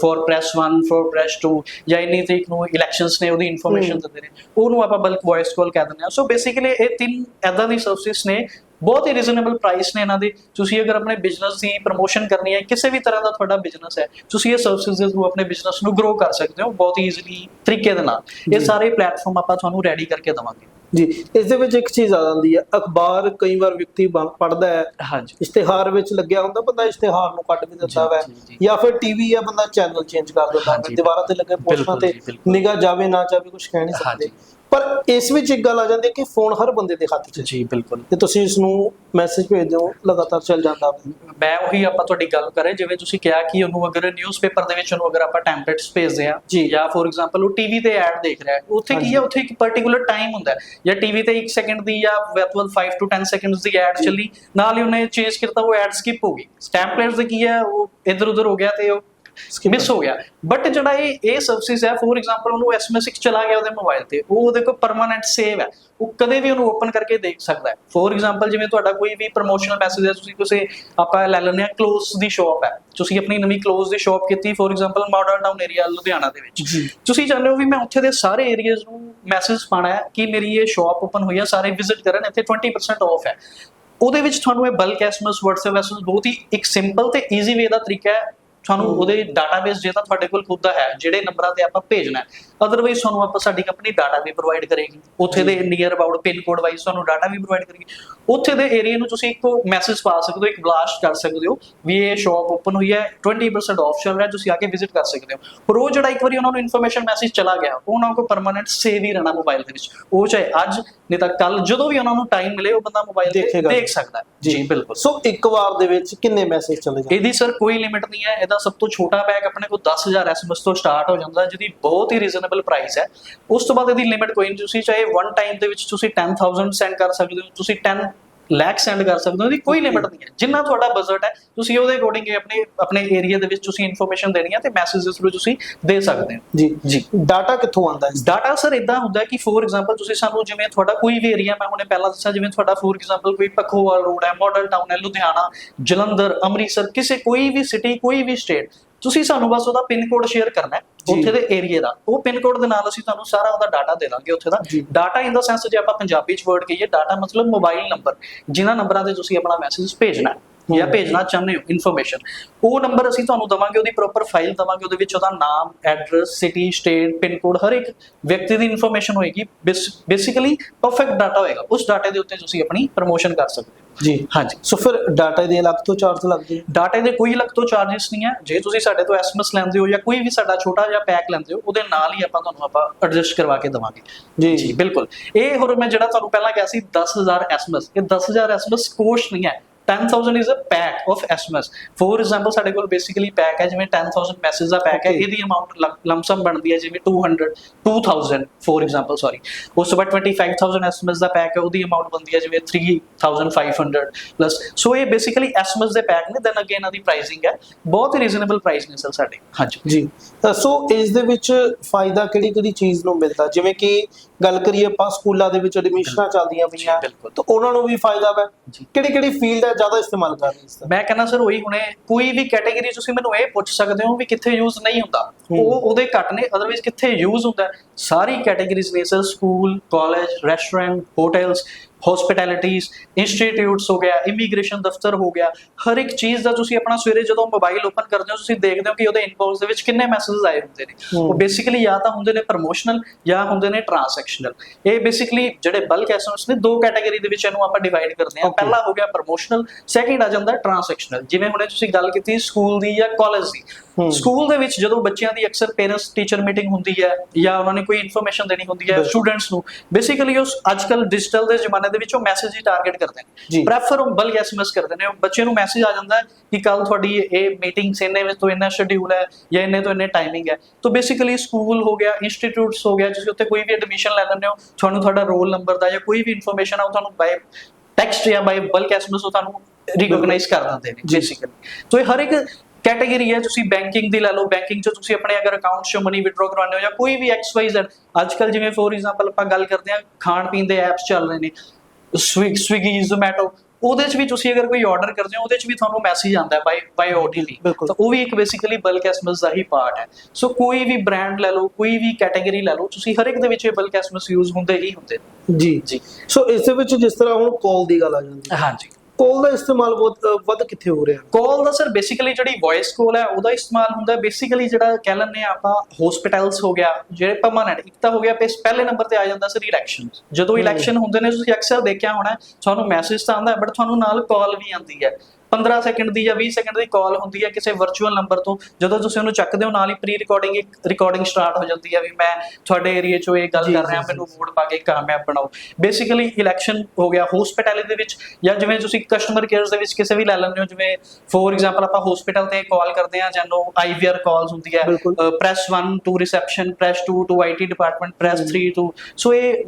ਫॉर ਪ੍ਰੈਸ 1 ਫॉर ਪ੍ਰੈਸ 2 ਜਾਂ ਇੰਨੀ ਤਰੀਕ ਨੂੰ ਇਲੈਕਸ਼ਨਸ ਨੇ ਉਹਦੀ ਇਨਫੋਰਮੇਸ਼ਨ। ਦਿੰਦੇ ਨੇ ਉਹਨੂੰ ਆਪਾਂ ਬਲਕ ਵੌਇਸ ਕਾਲ ਕਹਿ ਦਿੰਦੇ ਆ ਸੋ ਬੇਸਿਕਲੀ ਇਹ ਤਿੰਨ ਐਦਾਂ ਦੀ ਸਰਵਿਸਿਜ਼ ਨੇ ਬਹੁਤ ਹੀ ਰੀਜ਼ਨੇਬਲ ਪ੍ਰਾਈਸ ਨੇ ਇਹਨਾਂ ਦੇ ਤੁਸੀਂ ਅਗਰ ਆਪਣੇ ਬਿਜ਼ਨਸ ਦੀ ਪ੍ਰੋਮੋਸ਼ਨ ਕਰਨੀ ਹੈ ਕਿਸੇ ਵੀ ਤਰ੍ਹਾਂ ਦਾ ਤੁਹਾਡਾ ਬਿਜ਼ਨਸ ਹੈ ਤੁਸੀਂ ਇਹ ਸਰਵਿਸਿਜ਼ ਦੇ ਥਰੂ ਆਪਣੇ ਬਿਜ਼ਨਸ ਨੂੰ ਗਰੋ ਕਰ ਸਕਦੇ ਹੋ ਬਹੁਤ ਹੀ ਈਜ਼ੀਲੀ ਤਰੀਕੇ ਦੇ ਨਾਲ ਇਹ। ਸਾਰੇ ਪਲੇਟਫਾਰਮ ਆਪਾਂ ਤੁਹਾਨੂੰ ਰੈਡੀ ਕਰਕੇ ਦਵਾਂਗੇ ਜੀ ਇਸ ਦੇ ਵਿੱਚ ਇੱਕ ਚੀਜ਼ ਆ ਜਾਂਦੀ ਹੈ ਅਖਬਾਰ ਕਈ ਵਾਰ ਵਿਅਕਤੀ ਪੜਦਾ ਹੈ। ਹਾਂਜੀ। ਇਸ਼ਤਿਹਾਰ ਵਿੱਚ ਲੱਗਿਆ ਹੁੰਦਾ ਬੰਦਾ ਇਸ਼ਤਿਹਾਰ ਨੂੰ ਕੱਟ ਵੀ ਦਿੰਦਾ ਹੈ ਜੀ, ਫਿਰ ਟੀਵੀ ਆ ਬੰਦਾ ਚੈਨਲ ਚੇਂਜ ਕਰ ਦਿੰਦਾ ਹੈ ਦੀਵਾਰਾਂ ਤੇ ਲੱਗੇ ਬਿਲਕੁਲ ਤੇ। ਨਿਗਾਹ ਜਾਵੇ ਨਾ ਜਾਵੇ ਕੁਝ ਕਹਿ ਨਹੀਂ ਸਕਦੇ। ਪਰ ਇਸ ਵਿੱਚ ਇੱਕ ਗੱਲ ਆ ਜਾਂਦੀ ਹੈ ਕਿ ਫੋਨ ਹਰ ਬੰਦੇ ਦੇ ਹੱਥ 'ਚ ਜੀ ਬਿਲਕੁਲ ਤੇ ਤੁਸੀਂ ਇਸ ਨੂੰ ਮੈਸੇਜ ਭੇਜਦੇ ਹੋ ਲਗਾਤਾਰ ਚੱਲ ਜਾਂਦਾ ਮੈਂ ਉਹੀ ਆਪਾਂ ਤੁਹਾਡੀ ਗੱਲ ਕਰੇ ਜਿਵੇਂ ਤੁਸੀਂ ਕਿਹਾ ਕਿ ਉਹਨੂੰ ਅਗਰ ਨਿਊਜ਼ਪੇਪਰ ਦੇ ਵਿੱਚ ਉਹਨੂੰ ਅਗਰ ਆਪਾਂ ਟੈਂਪਲੇਟਸ ਭੇਜਦੇ ਆ ਜੀ। ਜਾਂ ਫੋਰ ਐਗਜ਼ਾਮਪਲ ਉਹ ਟੀਵੀ ਤੇ ਐਡ ਦੇਖ ਰਿਹਾ ਹੈ ਉੱਥੇ ਕੀ। ਹੈ ਉੱਥੇ ਇੱਕ ਪਾਰਟਿਕੂਲਰ ਟਾਈਮ ਹੁੰਦਾ ਜਾਂ ਟੀਵੀ ਤੇ 1 ਸੈਕਿੰਡ ਦੀ ਜਾਂ ਵੈਤਵਲ 5 ਟੂ 10 ਸੈਕਿੰਡਸ ਦੀ ਐਡ। ਚੱਲੀ ਨਾਲ ਹੀ ਉਹਨੇ ਚੇਂਜ ਕੀਤਾ ਉਹ ਐਡ ਸਕਿਪ ਹੋ ਗਈ ਟੈਂਪਲੇਟਸ ਦੇ ਕੀ ਹੈ ਉਹ ਇਧਰ ਉਧਰ ਹੋ ਗਿਆ ਤੇ ਉਹ ਮਿਸ ਹੋ ਗਿਆ। ਬਟ ਜਿਹੜਾ ਇਹ ਇਹ ਸਰਵਿਸ ਹੈ ਫੋਰ ਐਗਜ਼ਾਮਪਲ ਉਹਨੂੰ ਐਸਐਮਐਸ ਇੱਕ ਚਲਾ ਗਿਆ ਉਹਦੇ ਮੋਬਾਈਲ ਤੇ ਉਹ ਉਹਦੇ ਕੋਲ ਪਰਮਾਨੈਂਟ ਸੇਵ ਹੈ। ਉਹ ਕਦੇ ਵੀ ਉਹਨੂੰ ਓਪਨ ਕਰਕੇ ਦੇਖ ਸਕਦਾ ਹੈ। ਫੋਰ ਐਗਜ਼ਾਮਪਲ ਜਿਵੇਂ ਤੁਹਾਡਾ ਕੋਈ ਵੀ ਪ੍ਰੋਮੋਸ਼ਨਲ ਮੈਸੇਜ ਹੈ ਤੁਸੀਂ ਕਿਸੇ ਆਪਾਂ ਲੈ ਲੈਂਦੇ ਆ ਕਲੋਥਸ ਦੀ ਸ਼ਾਪ ਹੈ। ਤੁਸੀਂ ਆਪਣੀ ਨਵੀਂ ਕਲੋਥਸ ਦੀ ਸ਼ਾਪ ਕੀਤੀ for example Modern Town area Ludhiana ਦੇ ਵਿੱਚ। ਤੁਸੀਂ ਚਾਹੁੰਦੇ ਹੋ ਵੀ ਮੈਂ ਉੱਥੇ ਦੇ ਸਾਰੇ ਏਰੀਆਜ਼ ਨੂੰ ਮੈਸੇਜ ਪਾਣਾ ਹੈ ਕਿ ਮੇਰੀ ਇਹ ਸ਼ਾਪ ਓਪਨ ਹੋਈ ਹੈ ਸਾਰੇ ਵਿਜ਼ਿਟ ਕਰਨ ਇੱਥੇ 20% ਆਫ ਹੈ। ਉਹਦੇ ਵਿੱਚ ਤੁਹਾਨੂੰ ਇਹ ਬਲਕ ਐਸਐਮਐਸ WhatsApp ਐਸਐਮਐਸ ਬਹੁਤ ਹੀ ਇੱਕ ਸਿੰਪਲ ਤੇ ਈਜ਼ੀ ਵੇ ਦਾ ਤਰੀਕਾ ਹੈ ਤੁਹਾਨੂੰ। ਉਹਦੇ ਡਾਟਾਬੇਸ ਜੇ ਤਾਂ ਤੁਹਾਡੇ ਕੋਲ ਖੁਦ ਦਾ ਹੈ ਜਿਹੜੇ ਨੰਬਰਾਂ ਤੇ ਆਪਾਂ ਭੇਜਣਾ ਹੈ ਅਦਰਵਾਈਜ਼ ਤੁਹਾਨੂੰ ਆਪਾਂ ਸਾਡੀ ਕੰਪਨੀ ਡਾਟਾ ਵੀ ਪ੍ਰੋਵਾਈਡ ਕਰੇਗੀ। ਉੱਥੇ ਦੇ near about pin code wise ਤੁਹਾਨੂੰ ਡਾਟਾ ਵੀ ਪ੍ਰੋਵਾਈਡ ਕਰੇਗੀ। ਉੱਥੇ ਦੇ ਏਰੀਆ ਨੂੰ ਤੁਸੀਂ ਇੱਕ ਮੈਸੇਜ ਪਾ ਸਕਦੇ ਹੋ ਇੱਕ ਬਲਾਸਟ ਕਰ ਸਕਦੇ ਹੋ ਵੀ ਇਹ ਸ਼ਾਪ ਓਪਨ ਹੋਈ ਹੈ 20% ਆਫ ਚੱਲ ਰਿਹਾ ਤੁਸੀਂ ਆ ਕੇ ਵਿਜ਼ਿਟ ਕਰ ਸਕਦੇ ਹੋ। ਪਰ ਉਹ ਜਿਹੜਾ ਇੱਕ ਵਾਰੀ ਉਹਨਾਂ ਨੂੰ ਇਨਫੋਰਮੇਸ਼ਨ ਮੈਸੇਜ ਚਲਾ ਗਿਆ ਉਹ ਉਹਨਾਂ ਕੋਲ ਪਰਮਾਨੈਂਟ ਸੇਵ ਹੀ ਰਹਿਣਾ ਮੋਬਾਈਲ ਦੇ ਵਿੱਚ। ਉਹ ਚਾਹੇ ਅੱਜ ਨਹੀਂ ਤਾਂ ਕੱਲ ਜਦੋਂ ਵੀ ਉਹਨਾਂ ਨੂੰ ਟਾਈਮ ਮਿਲੇ ਉਹ ਬੰਦਾ ਮੋਬਾਈਲ ਤੇ। ਦੇਖ ਸਕਦਾ ਜੀ ਬਿਲਕੁਲ। ਸੋ ਇੱਕ ਵਾਰ ਦੇ ਵਿੱਚ ਕਿੰਨੇ ਮੈਸੇਜ ਚਲੇ ਜਾਂਦੇ? ਇਹਦੀ ਸਰ ਕੋਈ ਲਿਮਿਟ ਨਹੀਂ ਹੈ। ਇਹਦਾ ਸਭ ਤੋਂ ਛੋਟਾ ਪੈਕ ਆਪਣੇ ਕੋਲ 10000 ਐਸਐਮਐਸ ਤੋਂ ਸਟਾਰਟ ਹੋ ਜਾਂਦਾ ਜਿਹਦੀ ਬਹੁਤ ਹੀ ਰੀਜ਼ਨੇਬਲ ਪ੍ਰਾਈਸ ਹੈ। ਉਸ ਤੋਂ ਬਾਅਦ ਇਹਦੀ ਲਿਮਿਟ ਕੋਈ ਨਹੀਂ ਤੁਸੀਂ ਚਾਹੇ ਵਨ ਟਾਈਮ ਦੇ ਵਿੱਚ ਤੁਸੀਂ 10000 ਸੈਂਡ ਕਰ ਸਕਦੇ ਹੋ ਤੁਸੀਂ 10 ਲੱਖ ਸੈਂਡ ਕਰ ਸਕਦੇ ਹੋ ਇਹਦੀ ਕੋਈ ਲਿਮਿਟ ਨਹੀਂ ਹੈ। ਜਿੰਨਾ ਤੁਹਾਡਾ ਬਜਟ ਹੈ ਤੁਸੀਂ ਉਹਦੇ ਅਕੋਰਡਿੰਗ ਆਪਣੇ ਆਪਣੇ ਏਰੀਆ ਦੇ ਵਿੱਚ ਤੁਸੀਂ ਇਨਫੋਰਮੇਸ਼ਨ ਦੇਣੀ ਹੈ ਤੇ ਮੈਸੇਜ ਦੇ ਥਰੂ ਤੁਸੀਂ ਦੇ ਸਕਦੇ ਹੋ। ਜੀ ਜੀ। ਡਾਟਾ ਕਿੱਥੋਂ ਆਉਂਦਾ ਹੈ? ਡਾਟਾ ਸਰ ਇਦਾਂ ਹੁੰਦਾ ਕਿ ਫੋਰ ਐਗਜ਼ਾਮਪਲ ਤੁਸੀਂ ਸਾਨੂੰ ਜਿਵੇਂ ਤੁਹਾਡਾ ਕੋਈ ਵੀ ਏਰੀਆ ਮੈਂ ਹੁਣੇ ਪਹਿਲਾਂ ਦੱਸਿਆ ਜਿਵੇਂ ਤੁਹਾਡਾ ਫੋਰ ਐਗਜ਼ਾਮਪਲ ਕੋਈ ਪਖੋਵਾਲ ਰੋਡ ਹੈ ਮਾਡਲ ਟਾਊਨ ਹੈ ਲੁਧਿਆਣਾ ਜਲੰਧਰ ਅੰਮ੍ਰਿਤਸਰ ਕਿਸੇ ਕੋਈ ਵੀ ਸਿਟੀ ਕੋਈ ਵੀ ਸਟੇਟ ਤੁਸੀਂ ਸਾਨੂੰ ਬਸ ਉਹਦਾ ਪਿਨ ਕੋਡ ਸ਼ੇਅਰ ਕਰਨਾ ਹੈ। ਉੱਥੇ ਦੇ ਏਰੀਆ ਦਾ। ਉਹ ਪਿਨ ਕੋਡ ਦੇ ਨਾਲ ਅਸੀਂ ਤੁਹਾਨੂੰ ਸਾਰਾ ਉਹਦਾ ਡਾਟਾ ਦੇ ਦਾਂਗੇ ਉੱਥੇ ਦਾ। ਡਾਟਾ ਇਨ ਦਾ ਸੈਂਸ ਜੇ ਆਪਾਂ ਪੰਜਾਬੀ ਚ ਵਰਡ ਕਹੀਏ ਡਾਟਾ ਮਤਲਬ ਮੋਬਾਈਲ ਨੰਬਰ ਜਿਨ੍ਹਾਂ ਨੰਬਰਾਂ ਤੇ ਤੁਸੀਂ ਆਪਣਾ ਮੈਸੇਜ ਭੇਜਣਾ ਹੈ ਜਾਂ। ਭੇਜਣਾ ਚਾਹੁੰਦੇ ਹੋ ਇਨਫੋਰਮੇਸ਼ਨ ਉਹ ਨੰਬਰ ਅਸੀਂ ਤੁਹਾਨੂੰ ਦਵਾਂਗੇ ਉਹਦੀ ਪ੍ਰੋਪਰ ਫਾਈਲ ਦਵਾਂਗੇ ਉਹਦੇ ਵਿੱਚ ਉਹਦਾ ਨਾਮ address city state pin code ਹਰ ਇੱਕ ਵਿਅਕਤੀ ਦੀ ਇਨਫੋਰਮੇਸ਼ਨ ਹੋਏਗੀ। ਬੇਸਿਕਲੀ ਪਰਫੈਕਟ ਡਾਟਾ ਹੋਏਗਾ। ਉਸ ਡਾਟੇ ਦੇ ਉੱਤੇ ਤੁਸੀਂ ਆਪਣੀ ਪ੍ਰੋਮੋਸ਼ਨ ਕਰ ਸਕਦੇ ਹੋ। ਜੀ ਹਾਂਜੀ। ਸੋ ਫਿਰ ਡਾਟਾ ਦੇ ਅਲੱਗ ਤੋਂ ਚਾਰਜ ਲੱਗਦੇ ਹੈ ਡਾਟੇ ਦੇ ਕੋਈ ਅਲੱਗ ਤੋਂ ਚਾਰजेस ਨਹੀਂ ਹੈ। ਜੇ ਤੁਸੀਂ ਸਾਡੇ ਤੋਂ ਐਸਐਮਐਸ ਲੈਂਦੇ ਹੋ ਜਾਂ ਕੋਈ ਵੀ ਸਾਡਾ ਛੋਟਾ ਜਿਹਾ ਪੈਕ ਲੈਂਦੇ ਹੋ ਉਹਦੇ ਨਾਲ ਹੀ ਆਪਾਂ ਤੁਹਾਨੂੰ ਆਪਾਂ ਐਡਜਸਟ ਕਰਵਾ ਕੇ ਦਵਾਂਗੇ। ਜੀ। ਜੀ ਬਿਲਕੁਲ। ਇਹ ਹੋਰ ਮੈਂ ਜਿਹੜਾ ਤੁਹਾਨੂੰ ਪਹਿਲਾਂ ਕਿਹਾ ਸੀ 10000 ਐਸਐਮਐਸ ਇਹ 10000 ਐਸਐਮਐਸ ਕੋਸਟ ਨਹੀਂ ਹੈ। 10000 is a pack of SMS for example ਸਾਡੇ ਕੋਲ ਬੇਸਿਕਲੀ ਪੈਕ ਹੈ ਜਿਵੇਂ 10000 ਮੈਸੇਜ ਦਾ ਪੈਕ ਹੈ. ਇਹਦੀ ਅਮਾਉਂਟ ਲਮਸਮ ਬਣਦੀ ਹੈ ਜਿਵੇਂ 200 2000 ਫੋਰ ਐਗਜ਼ਾਮਪਲ ਸੌਰੀ ਉਸ ਤੋਂ ਬਾਅਦ 25000 ਐਸਐਮਐਸ ਦਾ ਪੈਕ ਹੈ ਉਹਦੀ ਅਮਾਉਂਟ ਬਣਦੀ ਹੈ ਜਿਵੇਂ 3500 ਪਲੱਸ ਸੋ ਇਹ ਬੇਸਿਕਲੀ ਐਸਐਮਐਸ ਦੇ ਪੈਕ ਨੇ ਦੈਨ ਅਗੇਨ ਇਹਨਾਂ ਦੀ ਪ੍ਰਾਈਸਿੰਗ ਹੈ। ਬਹੁਤ ਹੀ ਰੀਜ਼ਨੇਬਲ ਪ੍ਰਾਈਸ ਨੇ ਸਰ ਸਾਡੇ। ਹਾਂਜੀ। ਜੀ। ਸੋ ਇਸ ਦੇ ਵਿੱਚ ਫਾਇਦਾ ਕਿਹੜੀ ਕਿਹੜੀ ਚੀਜ਼ ਨੂੰ ਮਿਲਦਾ? ਜਿਵੇਂ ਕਿ ਗੱਲ ਕਰੀਏ ਆਪਾਂ ਸਕੂਲਾਂ ਦੇ ਵਿੱਚ ਐਡਮਿਸ਼ਨਾਂ ਚੱਲਦੀਆਂ ਪਈਆਂ। ਤਾਂ ਉਹਨਾਂ ਨੂੰ ਵੀ ਫਾਇਦਾ ਹੈ। ਕਿਹੜੀ ਕਿਹੜੀ ਫੀਲਡ ਹੈ ਜ਼ਿਆਦਾ ਇਸਤੇਮਾਲ ਕਰ ਰਹੀ ਇਸ ਦਾ ਮੈਂ ਕਹਿੰਦਾ ਸਰ ਉਹੀ ਹੁਣੇ ਕੋਈ ਵੀ ਕੈਟਾਗਰੀ ਤੁਸੀਂ ਮੈਨੂੰ ਇਹ ਪੁੱਛ ਸਕਦੇ ਹੋ ਵੀ ਕਿੱਥੇ ਯੂਜ਼ ਨਹੀਂ ਹੁੰਦਾ। ਉਹ ਉਹਦੇ ਘੱਟ ਨੇ ਅਦਰਵਾਈਜ਼ ਕਿੱਥੇ ਯੂਜ਼ ਹੁੰਦਾ? ਸਾਰੀ ਕੈਟਾਗਰੀਜ਼ ਨੇ sir school college restaurant hotels hospitalities institutes ਹੋ ਗਿਆ ਇਮੀਗ੍ਰੇਸ਼ਨ ਦਫ਼ਤਰ ਹੋ ਗਿਆ ਹਰ ਇੱਕ ਚੀਜ਼ ਦਾ ਤੁਸੀਂ ਆਪਣਾ ਸਵੇਰੇ ਜਦੋਂ ਮੋਬਾਈਲ ਓਪਨ ਕਰਦੇ ਹੋ ਤੁਸੀਂ ਦੇਖਦੇ ਹੋ ਕਿ ਉਹਦੇ ਇਨਬਾਕਸ ਦੇ ਵਿੱਚ ਕਿੰਨੇ ਮੈਸੇजेस ਆਏ ਹੁੰਦੇ ਨੇ। ਉਹ ਬੇਸਿਕਲੀ ਜਾਂ ਤਾਂ ਹੁੰਦੇ ਨੇ ਪ੍ਰੋਮੋਸ਼ਨਲ ਜਾਂ ਹੁੰਦੇ ਨੇ ਟ੍ਰਾਂਜੈਕਸ਼ਨਲ ਇਹ ਬੇਸਿਕਲੀ ਜਿਹੜੇ ਬਲਕ ਐਸਐਮਐਸ ਨੇ ਦੋ ਕੈਟਾਗਰੀ ਦੇ ਵਿੱਚ ਇਹਨੂੰ ਆਪਾਂ ਡਿਵਾਈਡ ਕਰਦੇ ਹਾਂ. ਪਹਿਲਾ ਹੋ ਗਿਆ ਪ੍ਰੋਮੋਸ਼ਨਲ ਸੈਕਿੰਡ ਆ ਜਾਂਦਾ ਟ੍ਰਾਂਜੈਕਸ਼ਨਲ ਜਿਵੇਂ ਹੁਣੇ ਤੁਸੀਂ ਗੱਲ ਕੀਤੀ ਸਕੂਲ ਦੀ ਜਾਂ ਕਾਲਜ ਦੀ। ਸਕੂਲ ਦੇ ਵਿੱਚ ਜਦੋਂ ਬੱਚਿਆਂ ਦੀ ਅਕਸਰ ਪੇਰੈਂਟਸ ਟੀਚਰ ਮੀਟਿੰਗ ਹੁੰਦੀ ਹੈ ਜਾਂ ਉਹਨਾਂ ਨੇ ਕੋਈ ਇਨਫੋਰਮੇਸ਼ਨ ਦੇਣੀ ਹੁੰਦੀ ਹੈ। ਸਟੂਡੈਂਟਸ ਨੂੰ ਬੇਸਿਕਲੀ ਉਹ ਅੱਜਕੱਲ ਡਿਜੀਟਲ ਦੇ ਜ਼ਮਾਨੇ ਦੇ ਵਿੱਚ ਉਹ ਮੈਸੇਜ ਹੀ ਟਾਰਗੇਟ ਕਰਦੇ। ਨੇ ਪ੍ਰੈਫਰ ਬਲਕ ਐਸਐਮਐਸ ਕਰਦੇ ਨੇ ਬੱਚੇ ਨੂੰ ਮੈਸੇਜ ਆ ਜਾਂਦਾ ਹੈ ਕਿ ਕੱਲ ਤੁਹਾਡੀ ਇਹ ਮੀਟਿੰਗ ਇੰਨੇ ਵਜੇ ਤੋਂ ਇੰਨਾ ਸ਼ਡਿਊਲ ਹੈ ਜਾਂ ਇੰਨੇ ਤੋਂ ਇੰਨੇ ਟਾਈਮਿੰਗ ਹੈ ਤਾਂ ਬੇਸਿਕਲੀ ਸਕੂਲ ਹੋ ਗਿਆ ਇੰਸਟੀਟਿਊਟਸ ਹੋ ਗਿਆ ਤੁਸੀਂ ਉੱਥੇ ਕੋਈ ਵੀ ਐਡਮਿਸ਼ਨ ਲੈ ਲੈਂਦੇ ਹੋ ਤੁਹਾਨੂੰ ਤੁਹਾਡਾ ਰੋਲ ਨੰਬਰ ਦਾ ਜਾਂ ਕੋਈ ਵੀ ਇਨਫੋਰਮੇਸ਼ਨ ਆ ਉਹ ਤੁਹਾਨੂੰ ਬਾਈ ਟੈਕਸਟ ਜਾਂ ਬਾਈ ਬਲਕ ਐਸਐਮਐਸ ਉਹ ਤੁਹਾਨੂੰ ਰਿਕੋਗਨਾਈਜ਼ ਕਰ ਦਿੰਦੇ ਨੇ। ਬੇਸਿਕਲੀ ਤਾਂ ਇਹ ਹਰ ਇੱਕ ਕੈਟਾਗਰੀ ਹੈ ਤੁਸੀਂ ਬੈਂਕਿੰਗ ਦੀ ਲੈ ਲਓ ਬੈਂਕਿੰਗ 'ਚ ਤੁਸੀਂ ਆਪਣੇ ਅਗਰ ਅਕਾਊਂਟ 'ਚੋਂ ਮਨੀ ਵਿਡਰੋ ਕਰਵਾਉਂਦੇ ਹੋ ਜਾਂ ਕੋਈ ਵੀ ਐਕਸ ਵਾਈ ਜ਼ੈਡ ਅੱਜ ਕੱਲ ਜਿਵੇਂ ਫੋਰ ਐਗਜ਼ਾਮਪਲ ਆਪਾਂ ਗੱਲ ਕਰਦੇ ਹਾਂ ਖਾਣ ਪੀਣ ਦੇ ਐਪਸ ਚੱਲ ਰਹੇ ਨੇ ਸਵਿਗੀ ਜ਼ੋਮੈਟੋ ਉਹਦੇ 'ਚ ਵੀ ਤੁਸੀਂ ਅਗਰ ਕੋਈ ਆਰਡਰ ਕਰਦੇ ਹੋ ਉਹਦੇ 'ਚ ਵੀ ਤੁਹਾਨੂੰ ਮੈਸੇਜ ਆਉਂਦਾ ਹੈ ਬਾਈ ਬਾਈ ਬਿਲਕੁਲ। ਤਾਂ ਉਹ ਵੀ ਇੱਕ ਬੇਸਿਕਲੀ ਬਲਕ ਐਸਐਮਐਸ ਦਾ ਹੀ ਪਾਰਟ ਹੈ। ਸੋ ਕੋਈ ਵੀ ਬ੍ਰਾਂਡ ਲੈ ਲਓ ਕੋਈ ਵੀ ਕੈਟਾਗਰੀ ਲੈ ਲਓ ਤੁਸੀਂ ਹਰ ਇੱਕ ਦੇ ਵਿੱਚ ਇਹ ਬਲਕ ਐਸਐਮਐਸ ਯੂਜ਼ ਹੁੰਦੇ ਹੀ ਹੁੰਦੇ ਜੀ। ਜੀ। ਸੋ ਇਸ ਦੇ ਵਿੱਚ ਜਿਸ ਤਰ੍ਹਾਂ ਹੁਣ ਕਾਲ ਦੀ ਗੱਲ ਆ ਜਾਂਦੀ ਹੈ। ਹਾਂਜੀ। ਕਾਲ ਦਾ ਇਸਤੇਮਾਲ ਬਹੁਤ ਵੱਧ ਕਿੱਥੇ ਹੋ ਰਿਹਾ? ਕਾਲ ਦਾ ਸਰ ਬੇਸਿਕਲੀ ਜਿਹੜੀ ਵੌਇਸ ਕਾਲ ਹੈ ਉਹਦਾ ਇਸਤੇਮਾਲ ਹੁੰਦਾ ਬੇਸਿਕਲੀ ਜਿਹੜਾ ਕਹਿ ਲੈਂਦੇ ਆ ਆਪਾਂ ਹਸਪੀਟਲਸ ਹੋ ਗਿਆ ਜਿਹੜੇ ਪਰਮਾਨੈਂਟ ਇੱਕ ਤਾਂ ਹੋ ਗਿਆ ਪਹਿਲੇ ਨੰਬਰ ਤੇ ਆ ਜਾਂਦਾ ਸਰ ਇਲੈਕਸ਼ਨ ਜਦੋਂ। ਇਲੈਕਸ਼ਨ ਹੁੰਦੇ ਨੇ ਤੁਸੀਂ ਅਕਸਰ ਦੇਖਿਆ ਹੋਣਾ ਤੁਹਾਨੂੰ ਮੈਸੇਜ ਤਾਂ ਆਉਂਦਾ ਬਟ ਤੁਹਾਨੂੰ ਨਾਲ ਕਾਲ ਵੀ ਆਉਂਦੀ ਹੈ। 15 ਸੈਕਿੰਡ ਦੀ ਜਾਂ 20 ਸੈਕਿੰਡ ਦੀ ਕਾਲ ਹੁੰਦੀ ਹੈ ਕਿਸੇ ਵਰਚੁਅਲ ਨੰਬਰ ਤੋਂ। ਜਦੋਂ ਤੁਸੀਂ ਉਹਨੂੰ ਚੱਕਦੇ ਹੋ ਨਾਲ ਹੀ ਪ੍ਰੀ ਰਿਕਾਰਡਿੰਗ ਇੱਕ ਰਿਕਾਰਡਿੰਗ ਸਟਾਰਟ ਹੋ ਜਾਂਦੀ ਹੈ ਵੀ ਮੈਂ ਤੁਹਾਡੇ ਏਰੀਆ 'ਚੋਂ ਇਹ ਗੱਲ ਕਰ ਰਿਹਾ ਮੈਨੂੰ ਵੋਟ ਪਾ ਕੇ ਕਾਮਯਾਬ ਬਣਾਓ। ਬੇਸਿਕਲੀ ਇਲੈਕਸ਼ਨ ਹੋ ਗਿਆ ਹਸਪੀਟੈਲਿਟੀ ਦੇ ਵਿੱਚ ਜਾਂ ਜਿਵੇਂ ਤੁਸੀਂ ਕਸਟਮਰ ਕੇਅਰਸ ਦੇ ਵਿੱਚ ਕਿਸੇ ਵੀ ਲੈ ਲੈਂਦੇ ਹੋ ਜਿਵੇਂ ਫੋਰ ਐਗਜ਼ਾਮਪਲ ਆਪਾਂ ਹਸਪੀਟਲ ਤੇ ਕਾਲ ਕਰਦੇ ਹਾਂ ਜਾਨੋ ਆਈਵੀਆਰ ਕਾਲਸ ਹੁੰਦੀ ਹੈ। Press 1 to reception press 2 to IT department press 3 to so ਇਹ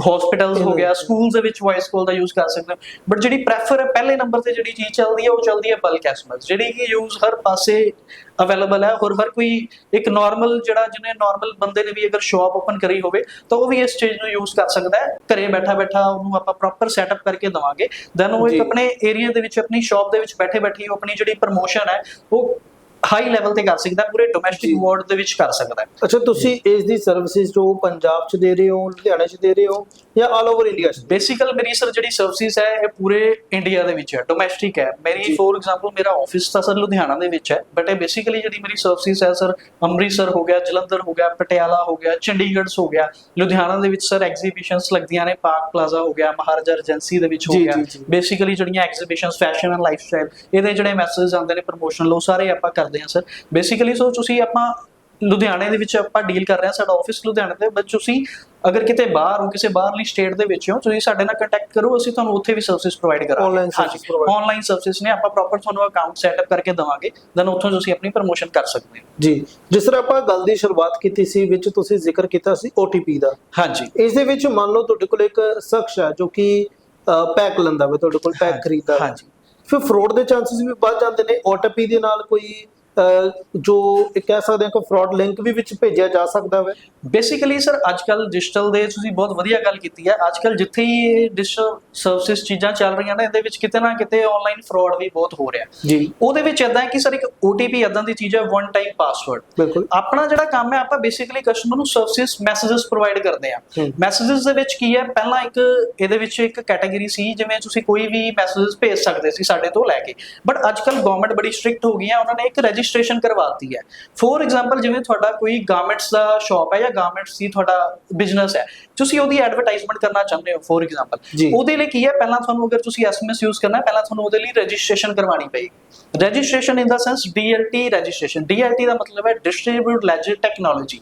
ਹਸਪੀਟਲਸ ਹੋ ਗਿਆ ਸਕੂਲਸ ਦੇ ਵਿੱਚ ਵੌਇਸ ਕਾਲ ਦਾ ਯੂਜ਼ ਕਰ ਸਕਦੇ ਹੋ। ਬਟ ਜਿਹੜੀ ਪ੍ਰੈਫਰ ਹੈ ਪਹਿਲੇ ਨੰਬਰ ਤੇ ਜਿਹੜੀ ਚੀਜ਼ ਚੱਲਦੀ ਹੈ ਉਹ ਚੱਲਦੀ ਹੈ ਬਲਕ ਐਸਐਮਐਸ ਜਿਹੜੀ ਕਿ ਯੂਜ਼ ਹਰ ਪਾਸੇ ਅਵੇਲੇਬਲ ਹੈ ਹੋਰ ਹਰ ਕੋਈ ਇੱਕ ਨਾਰਮਲ ਜਿਹੜਾ ਜਿਹਨੇ ਨਾਰਮਲ ਬੰਦੇ ਨੇ ਵੀ ਅਗਰ ਸ਼ਾਪ ਓਪਨ ਕਰੀ ਹੋਵੇ ਤਾਂ ਉਹ ਵੀ ਇਸ ਚੀਜ਼ ਨੂੰ ਯੂਜ਼ ਕਰ ਸਕਦਾ ਹੈ। ਘਰੇ ਬੈਠਾ ਬੈਠਾ ਉਹਨੂੰ ਆਪਾਂ ਪ੍ਰੋਪਰ ਸੈਟਅਪ ਕਰਕੇ ਦਵਾਂਗੇ। ਦੈਨ ਉਹ। ਇੱਕ ਆਪਣੇ ਏਰੀਆ ਦੇ ਵਿੱਚ ਆਪਣੀ ਸ਼ਾਪ ਦੇ ਵਿੱਚ ਬੈਠੇ ਬੈਠੀ ਉਹ ਆਪਣੀ ਜਿਹੜੀ ਪ੍ਰਮੋਸ਼ਨ ਹੈ ਉਹ ਹਾਈ ਲੈਵਲ ਤੇ ਕਰ ਸਕਦਾ ਪੂਰੇ ਡੋਮੈਸਟਿਕ। ਵਰਲਡ ਦੇ ਵਿੱਚ ਕਰ ਸਕਦਾ ਅੱਛਾ ਤੁਸੀਂ ਇਸ ਦੀ ਸਰਵਿਸਿਜ਼ ਜੋ ਪੰਜਾਬ 'ਚ ਦੇ ਰਹੇ ਹੋ ਲੁਧਿਆਣਾ 'ਚ ਦੇ ਰਹੇ ਹੋ ਜਾਂ ਆਲ ਓਵਰ ਇੰਡੀਆ ਬੇਸਿਕਲ ਮੇਰੀ ਸਰ ਜਿਹੜੀ ਸਰਵਿਸਿਜ਼ ਹੈ ਇਹ ਪੂਰੇ ਇੰਡੀਆ ਦੇ ਵਿੱਚ ਹੈ ਡੋਮੈਸਟਿਕ ਹੈ ਮੇਰੀ। ਫੋਰ ਐਗਜ਼ਾਮਪਲ ਮੇਰਾ ਆਫਿਸ ਤਾਂ ਸਰ ਲੁਧਿਆਣਾ ਦੇ ਵਿੱਚ ਹੈ ਬਟ ਇਹ ਬੇਸਿਕਲੀ ਜਿਹੜੀ ਮੇਰੀ ਸਰਵਿਸਿਜ਼ ਹੈ ਸਰ ਅੰਮ੍ਰਿਤਸਰ ਹੋ ਗਿਆ ਜਲੰਧਰ ਹੋ ਗਿਆ ਪਟਿਆਲਾ ਹੋ ਗਿਆ ਚੰਡੀਗੜ੍ਹ ਹੋ ਗਿਆ ਲੁਧਿਆਣਾ ਦੇ ਵਿੱਚ ਸਰ ਐਗਜ਼ੀਬਿਸ਼ਨਸ ਲੱਗਦੀਆਂ ਨੇ ਪਾਰਕ ਪਲਾਜ਼ਾ ਹੋ ਗਿਆ ਮਹਾਰਾਜਾ ਰਜੈਂਸੀ ਦੇ ਵਿੱਚ ਹੋ ਗਿਆ। ਬੇਸਿਕਲੀ ਜਿਹੜੀਆਂ ਐਗਜ਼ੀਬਿਸ਼ਨਸ ਫੈਸ਼ਨ ਐਂਡ ਲਾਈਫਸਟਾਈਲ ਇਹਦੇ ਜਿਹੜੇ ਮੈਸੇजेस ਆਉਂਦੇ ਨੇ ਪ੍ਰੋਮੋਸ਼ਨਲ ਉਹ ਸਾਰੇ ਆਪਾਂ ਕਰਦੇ ਹਾਂ ਸਰ ਬੇਸਿਕਲੀ ਸੋ ਤੁਸੀਂ ਆਪਾਂ ਲੁਧਿਆਣੇ ਦੇ ਵਿੱਚ ਆਪਾਂ ਡੀਲ ਕਰ ਰਹੇ ਹਾਂ ਸਾਡਾ ਆਫਿਸ ਲੁਧਿਆਣੇ ਤੇ ਬਟ ਤੁਸੀਂ ਅਗਰ ਕਿਤੇ ਬਾਹਰ ਹੋ ਕਿਸੇ ਬਾਹਰਲੀ ਸਟੇਟ ਦੇ ਵਿੱਚ ਹੋ ਤੁਸੀਂ ਸਾਡੇ ਨਾਲ ਕੰਟੈਕਟ ਕਰੋ ਅਸੀਂ ਤੁਹਾਨੂੰ ਉੱਥੇ ਵੀ ਸਰਵਿਸ ਪ੍ਰੋਵਾਈਡ ਕਰਾਂਗੇ। ਆਨਲਾਈਨ ਸਰਵਿਸ ਨੇ ਆਪਾਂ ਪ੍ਰੋਪਰ ਤੁਹਾਨੂੰ ਅਕਾਊਂਟ ਸੈਟਅਪ ਕਰਕੇ ਦਵਾਂਗੇ ਦੈਨ ਉੱਥੋਂ ਤੁਸੀਂ ਆਪਣੀ ਪ੍ਰੋਮੋਸ਼ਨ ਕਰ ਸਕਦੇ ਹੋ। ਜੀ ਜਿਸ ਤਰ੍ਹਾਂ ਆਪਾਂ ਗੱਲ ਦੀ ਸ਼ੁਰੂਆਤ ਕੀਤੀ ਸੀ ਵਿੱਚ ਤੁਸੀਂ ਜ਼ਿਕਰ ਕੀਤਾ ਸੀ OTP ਦਾ। ਹਾਂਜੀ। ਇਸ ਦੇ ਵਿੱਚ ਮੰਨ ਲਓ ਤੁਹਾਡੇ ਕੋਲ ਇੱਕ ਸ਼ਖਸ ਹੈ ਜੋ ਕਿ ਪੈਕ ਲੈਂਦਾ ਵਾ ਤੁਹਾਡੇ ਕੋਲ ਪੈਕ ਖਰੀਦਦਾ। ਹਾਂਜੀ। ਫਿਰ ਫਰਾਡ ਦੇ ਚਾਂਸਸ ਵੀ ਵੱਧ ਜਾਂਦੇ ਨੇ OTP ਦੇ ਨਾਲ ਕੋਈ ਜੋ ਕਹਿ ਸਕਦੇ ਹਾਂ ਕਿ ਫਰਾਡ ਲਿੰਕ ਵੀ ਵਿੱਚ ਭੇਜਿਆ ਜਾ ਸਕਦਾ ਹੈ ਬੇਸਿਕਲੀ ਸਰ ਅੱਜ ਕੱਲ ਡਿਜੀਟਲ ਦੇ ਤੁਸੀਂ ਬਹੁਤ ਵਧੀਆ ਗੱਲ ਕੀਤੀ ਹੈ। ਅੱਜ ਕੱਲ ਜਿੱਥੇ ਹੀ ਡਿਜੀਟਲ ਸਰਵਿਸਿਜ਼ ਚੀਜ਼ਾਂ ਚੱਲ ਰਹੀਆਂ ਨੇ ਇਹਦੇ ਵਿੱਚ ਕਿਤੇ ਨਾ ਕਿਤੇ ਆਨਲਾਈਨ ਫਰਾਡ ਵੀ ਬਹੁਤ ਹੋ ਰਿਹਾ। ਜੀ। ਉਹਦੇ ਵਿੱਚ ਇਦਾਂ ਹੈ ਕਿ ਸਰ ਇੱਕ OTP ਇਦਾਂ ਦੀ ਚੀਜ਼ ਹੈ ਵਨ ਟਾਈਮ ਪਾਸਵਰਡ ਬਿਲਕੁਲ। ਆਪਣਾ ਜਿਹੜਾ ਕੰਮ ਹੈ ਆਪਾਂ ਬੇਸਿਕਲੀ ਕਸਟਮਰ ਨੂੰ ਸਰਵਿਸਿਜ਼ ਮੈਸੇजेस ਪ੍ਰੋਵਾਈਡ ਕਰਦੇ ਆ ਮੈਸੇजेस ਦੇ ਵਿੱਚ ਕੀ ਹੈ ਪਹਿਲਾਂ ਇੱਕ ਇਹਦੇ ਵਿੱਚ ਇੱਕ ਕੈਟਾਗਰੀ ਸੀ ਜਿਵੇਂ ਤੁਸੀਂ ਕੋਈ ਵੀ ਮੈਸੇजेस ਭੇਜ ਸਕਦੇ ਸੀ ਸਾਡੇ ਤੋਂ ਲੈ ਕੇ। ਬਟ ਅੱਜ ਕੱਲ ਗਵਰਨਮੈਂਟ ਬੜੀ ਸਟ੍ਰਿਕਟ ਹੋ ਗਈ ਹੈ ਉਹਨਾਂ ਨੇ ਇੱਕ ਰਜਿਸਟਰ ਰਜਿਸਟ੍ਰੇਸ਼ਨ ਕਰਵਾਤੀ ਹੈ। ਫੋਰ ਐਗਜ਼ਾਮਪਲ ਜਿਵੇਂ ਤੁਹਾਡਾ ਕੋਈ ਗਾਰਮੈਂਟਸ ਦਾ ਸ਼ਾਪ ਹੈ ਜਾਂ ਗਾਰਮੈਂਟਸ ਦੀ ਤੁਹਾਡਾ ਬਿਜ਼ਨਸ ਹੈ ਤੁਸੀਂ ਉਹਦੀ ਐਡਵਰਟਾਈਜ਼ਮੈਂਟ ਕਰਨਾ ਚਾਹੁੰਦੇ ਹੋ ਫੋਰ ਐਗਜ਼ਾਮਪਲ। ਉਹਦੇ ਲਈ ਕੀ ਹੈ? ਪਹਿਲਾਂ ਤੁਹਾਨੂੰ ਅਗਰ ਤੁਸੀਂ ਐਸਐਮਐਸ ਯੂਜ਼ ਕਰਨਾ ਹੈ ਪਹਿਲਾਂ ਤੁਹਾਨੂੰ ਉਹਦੇ ਲਈ ਰਜਿਸਟ੍ਰੇਸ਼ਨ ਕਰਵਾਉਣੀ ਪਏਗੀ। Registration in the sense DLT registration DLT ਦਾ ਮਤਲਬ ਹੈ ਡਿਸਟ੍ਰੀਬਿਊਟ ਲੈਜਰ ਟੈਕਨੋਲੋਜੀ.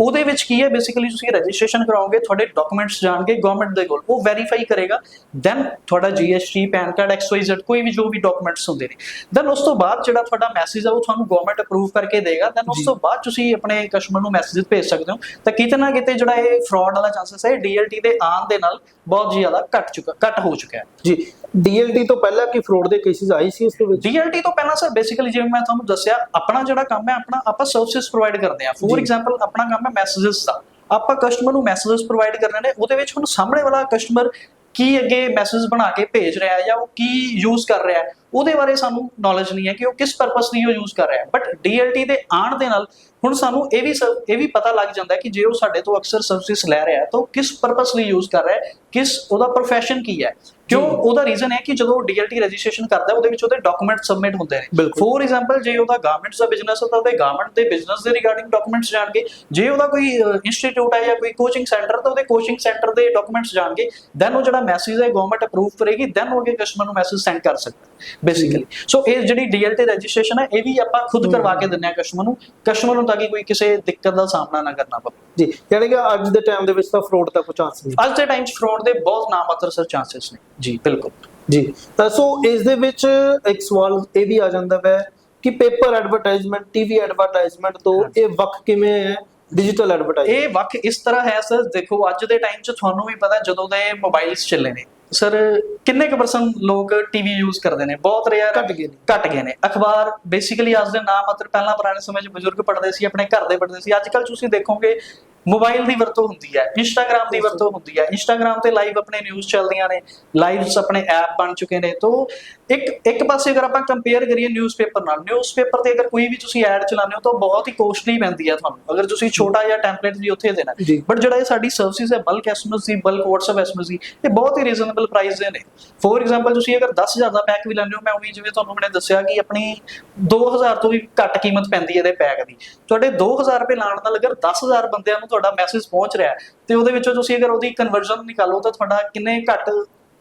ਉਹਦੇ ਵਿੱਚ ਕੀ ਹੈ? ਬੇਸਿਕਲੀ ਤੁਸੀਂ ਰਜਿਸਟ੍ਰੇਸ਼ਨ ਕਰਾਓਗੇ ਤੁਹਾਡੇ ਡਾਕੂਮੈਂਟਸ ਜਾਣਗੇ ਗਵਰਨਮੈਂਟ ਦੇ ਕੋਲ। ਉਹ ਵੈਰੀਫਾਈ ਕਰੇਗਾ। ਦੈਨ ਤੁਹਾਡਾ GST ਪੈਨ ਕਾਰਡ XYZ ਕੋਈ ਵੀ ਜੋ ਵੀ ਡਾਕੂਮੈਂਟਸ ਹੁੰਦੇ ਨੇ। ਦੈਨ ਉਸ ਤੋਂ ਬਾਅਦ ਜਿਹੜਾ ਤੁਹਾਡਾ ਮੈਸੇਜ ਆ ਉਹ ਤੁਹਾਨੂੰ ਗਵਰਨਮੈਂਟ ਅਪਰੂਵ ਕਰਕੇ ਦੇਗਾ। ਦੈਨ ਉਸ। ਤੋਂ ਬਾਅਦ ਤੁਸੀਂ ਆਪਣੇ ਕਸਟਮਰ ਨੂੰ ਮੈਸੇਜ ਭੇਜ ਸਕਦੇ ਹੋ। ਤਾਂ ਕਿਤੇ ਨਾ ਕਿਤੇ ਜਿਹੜਾ ਇਹ ਫਰਾਡ ਵਾਲਾ ਪ੍ਰੋਸੈਸ ਹੈ ਡੀਐਲਟੀ ਦੇ ਆਉਣ ਦੇ ਨਾਲ ਬਹੁਤ ਜ਼ਿਆਦਾ ਘਟ ਚੁੱਕਾ ਘਟ ਹੋ ਚੁੱਕਾ ਹੈ। ਜੀ ਡੀਐਲਟੀ ਤੋਂ ਪਹਿਲਾਂ ਕੀ ਫਰੋਡ ਦੇ ਕੇਸਿਸ ਆਈ ਸੀ ਇਸ ਦੇ ਵਿੱਚ? ਡੀਐਲਟੀ ਤੋਂ ਪਹਿਲਾਂ ਸਰ ਬੇਸਿਕਲੀ ਜਿਵੇਂ ਮੈਂ ਤੁਹਾਨੂੰ ਦੱਸਿਆ ਆਪਣਾ ਜਿਹੜਾ ਕੰਮ ਹੈ ਆਪਣਾ ਆਪਾਂ ਸਰਵਿਸਿਜ਼ ਪ੍ਰੋਵਾਈਡ ਕਰਦੇ ਆ ਫੋਰ ਐਗਜ਼ਾਮਪਲ ਆਪਣਾ ਕੰਮ ਹੈ ਮੈਸੇजेस ਦਾ। ਆਪਾਂ ਕਸਟਮਰ ਨੂੰ ਮੈਸੇजेस ਪ੍ਰੋਵਾਈਡ ਕਰਨੇ ਨੇ ਉਹਦੇ ਵਿੱਚ ਹੁਣ ਸਾਹਮਣੇ ਵਾਲਾ ਕਸਟਮਰ ਕੀ ਅੱਗੇ ਮੈਸੇਜ ਬਣਾ ਕੇ ਭੇਜ ਰਿਹਾ ਹੈ ਜਾਂ ਉਹ ਕੀ ਯੂਜ਼ ਕਰ ਰਿਹਾ ਹੈ ਉਹਦੇ ਬਾਰੇ ਸਾਨੂੰ ਨੌਲੇਜ ਨਹੀਂ ਹੈ ਕਿ ਉਹ ਕਿਸ ਪਰਪਸ ਲਈ ਉਹ ਯੂਜ਼ ਕਰ ਰਿਹਾ ਹੈ। ਬਟ DLT ਦੇ ਆਉਣ ਦੇ ਨਾਲ ਹੁਣ ਸਾਨੂੰ ਇਹ ਵੀ ਇਹ ਵੀ ਪਤਾ ਲੱਗ ਜਾਂਦਾ ਹੈ ਕਿ ਜੇ ਉਹ ਸਾਡੇ ਤੋਂ ਅਕਸਰ ਸਰਵਿਸ ਲੈ ਰਿਹਾ ਹੈ ਤਾਂ ਉਹ ਕਿਸ ਪਰਪਸ ਲਈ ਯੂਜ਼ ਕਰ ਰਿਹਾ ਹੈ ਕਿਸ ਉਹਦਾ profession ਕੀ ਹੈ। ਕਿਉਂ। ਉਹਦਾ ਰੀਜ਼ਨ ਹੈ ਕਿ ਜਦੋਂ DLT ਰਜਿਸਟ੍ਰੇਸ਼ਨ ਕਰਦਾ ਹੈ ਉਹਦੇ ਵਿੱਚ ਉਹਦੇ ਡਾਕੂਮੈਂਟ ਸਬਮਿਟ ਹੁੰਦੇ ਨੇ। ਫੋਰ ਐਗਜ਼ਾਮਪਲ ਜੇ ਉਹਦਾ ਗਾਰਮੈਂਟਸ ਦਾ ਬਿਜ਼ਨਸ ਹੈ ਤਾਂ ਉਹਦੇ ਗਾਰਮੈਂਟ ਦੇ ਬਿਜ਼ਨਸ ਦੇ ਰਿਗਾਰਡਿੰਗ ਡਾਕੂਮੈਂਟਸ ਜਾਣਗੇ। ਜੇ ਉਹਦਾ ਕੋਈ ਇੰਸਟੀਚਿਊਟ ਹੈ ਜਾਂ ਕੋਈ ਕੋਚਿੰਗ ਸੈਂਟਰ ਤਾਂ ਉਹਦੇ ਕੋਚਿੰਗ ਸੈਂਟਰ ਦੇ ਡਾਕੂਮੈਂਟਸ ਜਾਣਗੇ। ਦੈਨ ਉਹ ਜਿਹੜਾ ਮੈਸੇਜ ਹੈ ਗਵਰਨਮੈਂਟ ਅਪਰੂਵ ਕਰੇਗੀ ਦੈਨ ਉਹ ਅੱਗੇ ਕਸਟਮਰ ਨੂੰ ਮੈਸੇਜ ਸੈਂਡ ਕਰ ਸਕਦਾ ਬੇਸਿਕਲੀ ਸੋ ਇਹ ਜਿਹੜੀ DLT ਰਜਿਸਟ੍ਰੇਸ਼ਨ ਹੈ ਇਹ ਵੀ ਆਪਾਂ ਖੁਦ ਕਰਵਾ ਕੇ ਦਿੰਦੇ ਹਾਂ ਕਸਟਮਰ ਨੂੰ। ਕਸਟਮਰ ਨੂੰ ਤਾਂ ਕਿ ਕੋਈ ਕਿਸੇ ਦਿੱਕਤ ਦਾ ਸਾਹਮਣਾ ਨਾ ਕਰਨਾ ਪਵੇ। ਜੀ ਯਾਨੀ ਕਿ ਅੱਜ ਦੇ ਟਾਈਮ ਦੇ ਵਿੱਚ ਤਾਂ ਫਰੋਡ ਦਾ ਕੋਈ ਚਾਂਸ ਨਹੀਂ। ਅੱਜ ਦੇ ਟਾਈਮ 'ਚ ਫਰਾਡ ਦੇ ਬਹੁਤ ਨਾਮਾਤਰ ਸਰ ਚਾਂਸਸ ਨੇ। ਜੀ ਬਿਲਕੁਲ। ਜੀ ਤਾਂ ਸੋ ਇਸ ਦੇ ਵਿੱਚ ਇੱਕ ਸਵਾਲ ਇਹ ਵੀ ਆ ਜਾਂਦਾ ਹੈ ਕਿ ਪੇਪਰ ਐਡਵਰਟਾਈਜ਼ਮੈਂਟ ਟੀਵੀ ਐਡਵਰਟਾਈਜ਼ਮੈਂਟ ਤੋਂ ਇਹ ਵੱਖ ਕਿਵੇਂ ਹੈ? ਡਿਜੀਟਲ ਐਡਵਰਟਾਈਜ਼ਮੈਂਟ ਇਹ ਵੱਖ ਇਸ ਤਰ੍ਹਾਂ ਹੈ ਸਰ ਦੇਖੋ ਅੱਜ ਦੇ ਟਾਈਮ 'ਚ ਤੁਹਾਨੂੰ ਵੀ ਪਤਾ ਜਦੋਂ ਦੇ ਮੋਬਾਈਲਸ ਚੱਲੇ ਨੇ ਸਰ ਕਿੰਨੇ ਕੁ ਪਰਸੈਂਟ ਲੋਕ ਟੀਵੀ ਯੂਜ਼ ਕਰਦੇ ਨੇ? ਬਹੁਤ ਰੇਅਰ ਘੱਟ ਗਏ ਨੇ। ਘਟ ਗਏ ਨੇ। ਅਖਬਾਰ ਬੇਸਿਕਲੀ ਅੱਜ ਦੇ ਨਾਮ ਮਤਲਬ ਪਹਿਲਾਂ ਪੁਰਾਣੇ ਸਮੇਂ 'ਚ ਬਜ਼ੁਰਗ ਪੜ੍ਹਦੇ ਸੀ ਆਪਣੇ ਘਰ ਦੇ ਪੜ੍ਹਦੇ ਸੀ। ਅੱਜ ਕੱਲ ਤੁਸੀਂ ਦੇਖੋਗੇ ਮੋਬਾਈਲ ਦੀ ਵਰਤੋਂ ਹੁੰਦੀ ਹੈ ਇੰਸਟਾਗ੍ਰam ਦੀ ਵਰਤੋਂ ਹੁੰਦੀ ਹੈ। ਇੰਸਟਾਗ੍ਰam ਤੇ ਲਾਈਵ ਆਪਣੇ ਨਿਊਜ਼ ਚੱਲਦੀਆਂ ਨੇ ਲਾਈਵਸ ਆਪਣੇ ਐਪ ਬਣ ਚੁੱਕੇ ਨੇ। ਤੋਂ ਇੱਕ ਇੱਕ ਪਾਸੇ ਅਗਰ ਆਪਾਂ ਕੰਪੇਅਰ ਕਰੀਏ ਨਿਊਜ਼ਪੇਪਰ ਨਾਲ ਨਿਊਜ਼ਪੇਪਰ ਤੇ ਅਗਰ ਕੋਈ ਵੀ ਤੁਸੀਂ ਐਡ ਚਲਾਉਂਦੇ ਹੋ ਤਾਂ ਬਹੁਤ ਹੀ ਕੋਸਟਲੀ ਪੈਂਦੀ ਹੈ ਤੁਹਾਨੂੰ। ਅਗਰ ਤੁਸੀਂ ਛੋਟਾ ਜਿਹਾ ਟੈਂਪਲੇਟ ਵੀ ਉੱਥੇ ਦੇਣਾ। ਬਟ ਜਿਹੜਾ ਇਹ ਸਾਡੀ ਸਰਵਿਸ ਹੈ ਬਲਕ ਐਸਐਮਐਸ ਦੀ ਬਲਕ WhatsApp ਐਸਐਮਐਸ ਦੀ ਇਹ ਬਹੁਤ ਹੀ ਰੀਜ਼ਨੇਬਲ ਪ੍ਰਾਈਸ ਦੇ ਨੇ। ਫੋਰ ਐਗਜ਼ਾਮਪਲ ਤੁਸੀਂ ਅਗਰ 10000 ਦਾ ਪੈਕ ਵੀ ਲੈਂਦੇ ਹੋ ਮੈਂ ਉਹੀ ਜਿਵੇਂ ਤੁਹਾਨੂੰ ਮੈंने ਦੱਸਿਆ ਕਿ ਆਪਣੀ 2000 ਤੋਂ ਵੀ ਘੱਟ ਕੀਮਤ ਪੈਂਦੀ ਹੈ ਇਹਦੇ ਪੈਕ ਦੀ। ਤੁਹਾਡੇ 2000 ਰੁਪਏ ਲਾਣ ਨਾਲ ਅਗਰ 10000 ਬੰਦਿਆਂ ਨੂੰ ਤੁਹਾਡਾ ਮੈਸੇਜ ਪਹੁੰਚ ਰਿਹਾ ਤੇ ਉਹਦੇ ਵਿੱਚੋਂ ਤੁਸੀਂ ਅਗਰ ਉਹਦੀ ਕਨਵਰਜ਼ਨ ਨਿਕਾਲੋ ਤਾਂ ਤੁਹਾਡਾ ਕਿੰਨੇ ਘੱਟ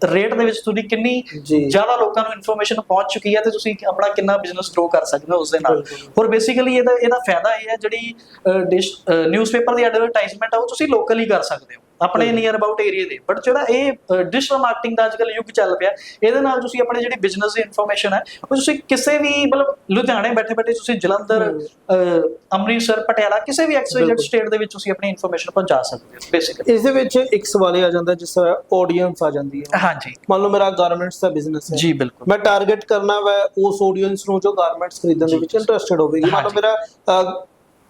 ਰੇਟ ਦੇ ਵਿੱਚ ਤੁਹਾਡੀ ਕਿੰਨੀ। ਜ਼ਿਆਦਾ ਲੋਕਾਂ ਨੂੰ ਇਨਫੋਰਮੇਸ਼ਨ ਪਹੁੰਚ ਚੁੱਕੀ ਹੈ ਤੇ ਤੁਸੀਂ ਆਪਣਾ ਕਿੰਨਾ ਬਿਜ਼ਨਸ ਗਰੋ ਕਰ ਸਕਦੇ ਹੋ ਉਸ ਦੇ ਨਾਲ। ਹੋਰ ਬੇਸਿਕਲੀ ਇਹਦਾ ਇਹਦਾ ਫਾਇਦਾ ਇਹ ਹੈ ਜਿਹੜੀ ਨਿਊਜ਼ਪੇਪਰ ਦੀ ਐਡਵਰਟਾਈਜ਼ਮੈਂਟ ਆ ਉਹ ਤੁਸੀਂ ਲੋਕਲੀ ਕਰ ਸਕਦੇ ਹੋ ਆਪਣੇ। ਨੀਅਰ ਅਬਾਊਟ ਏਰੀਆ ਦੇ ਬਟ ਜਿਹੜਾ ਇਹ ਡਿਜੀਟਲ ਮਾਰਕੀਟਿੰਗ ਦਾ ਅੱਜਕੱਲ ਯੁੱਗ ਚੱਲ ਪਿਆ ਇਹਦੇ ਨਾਲ ਤੁਸੀਂ ਆਪਣੇ ਜਿਹੜੀ ਬਿਜ਼ਨਸ ਦੀ ਇਨਫੋਰਮੇਸ਼ਨ ਹੈ ਉਹ ਤੁਸੀਂ ਕਿਸੇ ਵੀ ਮਤਲਬ ਲੁਧਿਆਣੇ ਬੈਠੇ ਬੈਠੇ ਤੁਸੀਂ ਜਲੰਧਰ ਅੰਮ੍ਰਿਤਸਰ ਪਟਿਆਲਾ ਕਿਸੇ ਵੀ ਬਿਲਕੁਲ। ਸਟੇਟ ਦੇ ਵਿੱਚ ਤੁਸੀਂ ਆਪਣੀ ਇਨਫੋਰਮੇਸ਼ਨ ਪਹੁੰਚਾ ਸਕਦੇ ਹੋ ਬੇਸਿਕਲੀ ਇਸ ਦੇ ਵਿੱਚ ਇੱਕ ਸਵਾਲ ਇਹ ਆ ਜਾਂਦਾ ਜਿਸ ਤਰ੍ਹਾਂ ਆਡੀਅנס ਆ ਜਾਂਦੀ ਹੈ ਹਾਂਜੀ ਮੰਨ ਲਓ ਮੇਰਾ ਗਾਰਮੈਂਟਸ ਦਾ ਬਿਜ਼ਨਸ ਹੈ ਜੀ ਬਿਲਕੁਲ ਮੈਂ ਟਾਰਗੇਟ ਕਰਨਾ ਵਾ ਉਸ ਆਡੀਅנס ਨੂੰ ਜੋ ਗਾਰਮੈਂਟਸ ਖਰੀਦਣ ਦੇ ਵਿੱਚ। ਇੰਟਰਸਟਿਡ ਹੋਵੇਗੀ ਮੰਨ ਲਓ। ਮੇਰਾ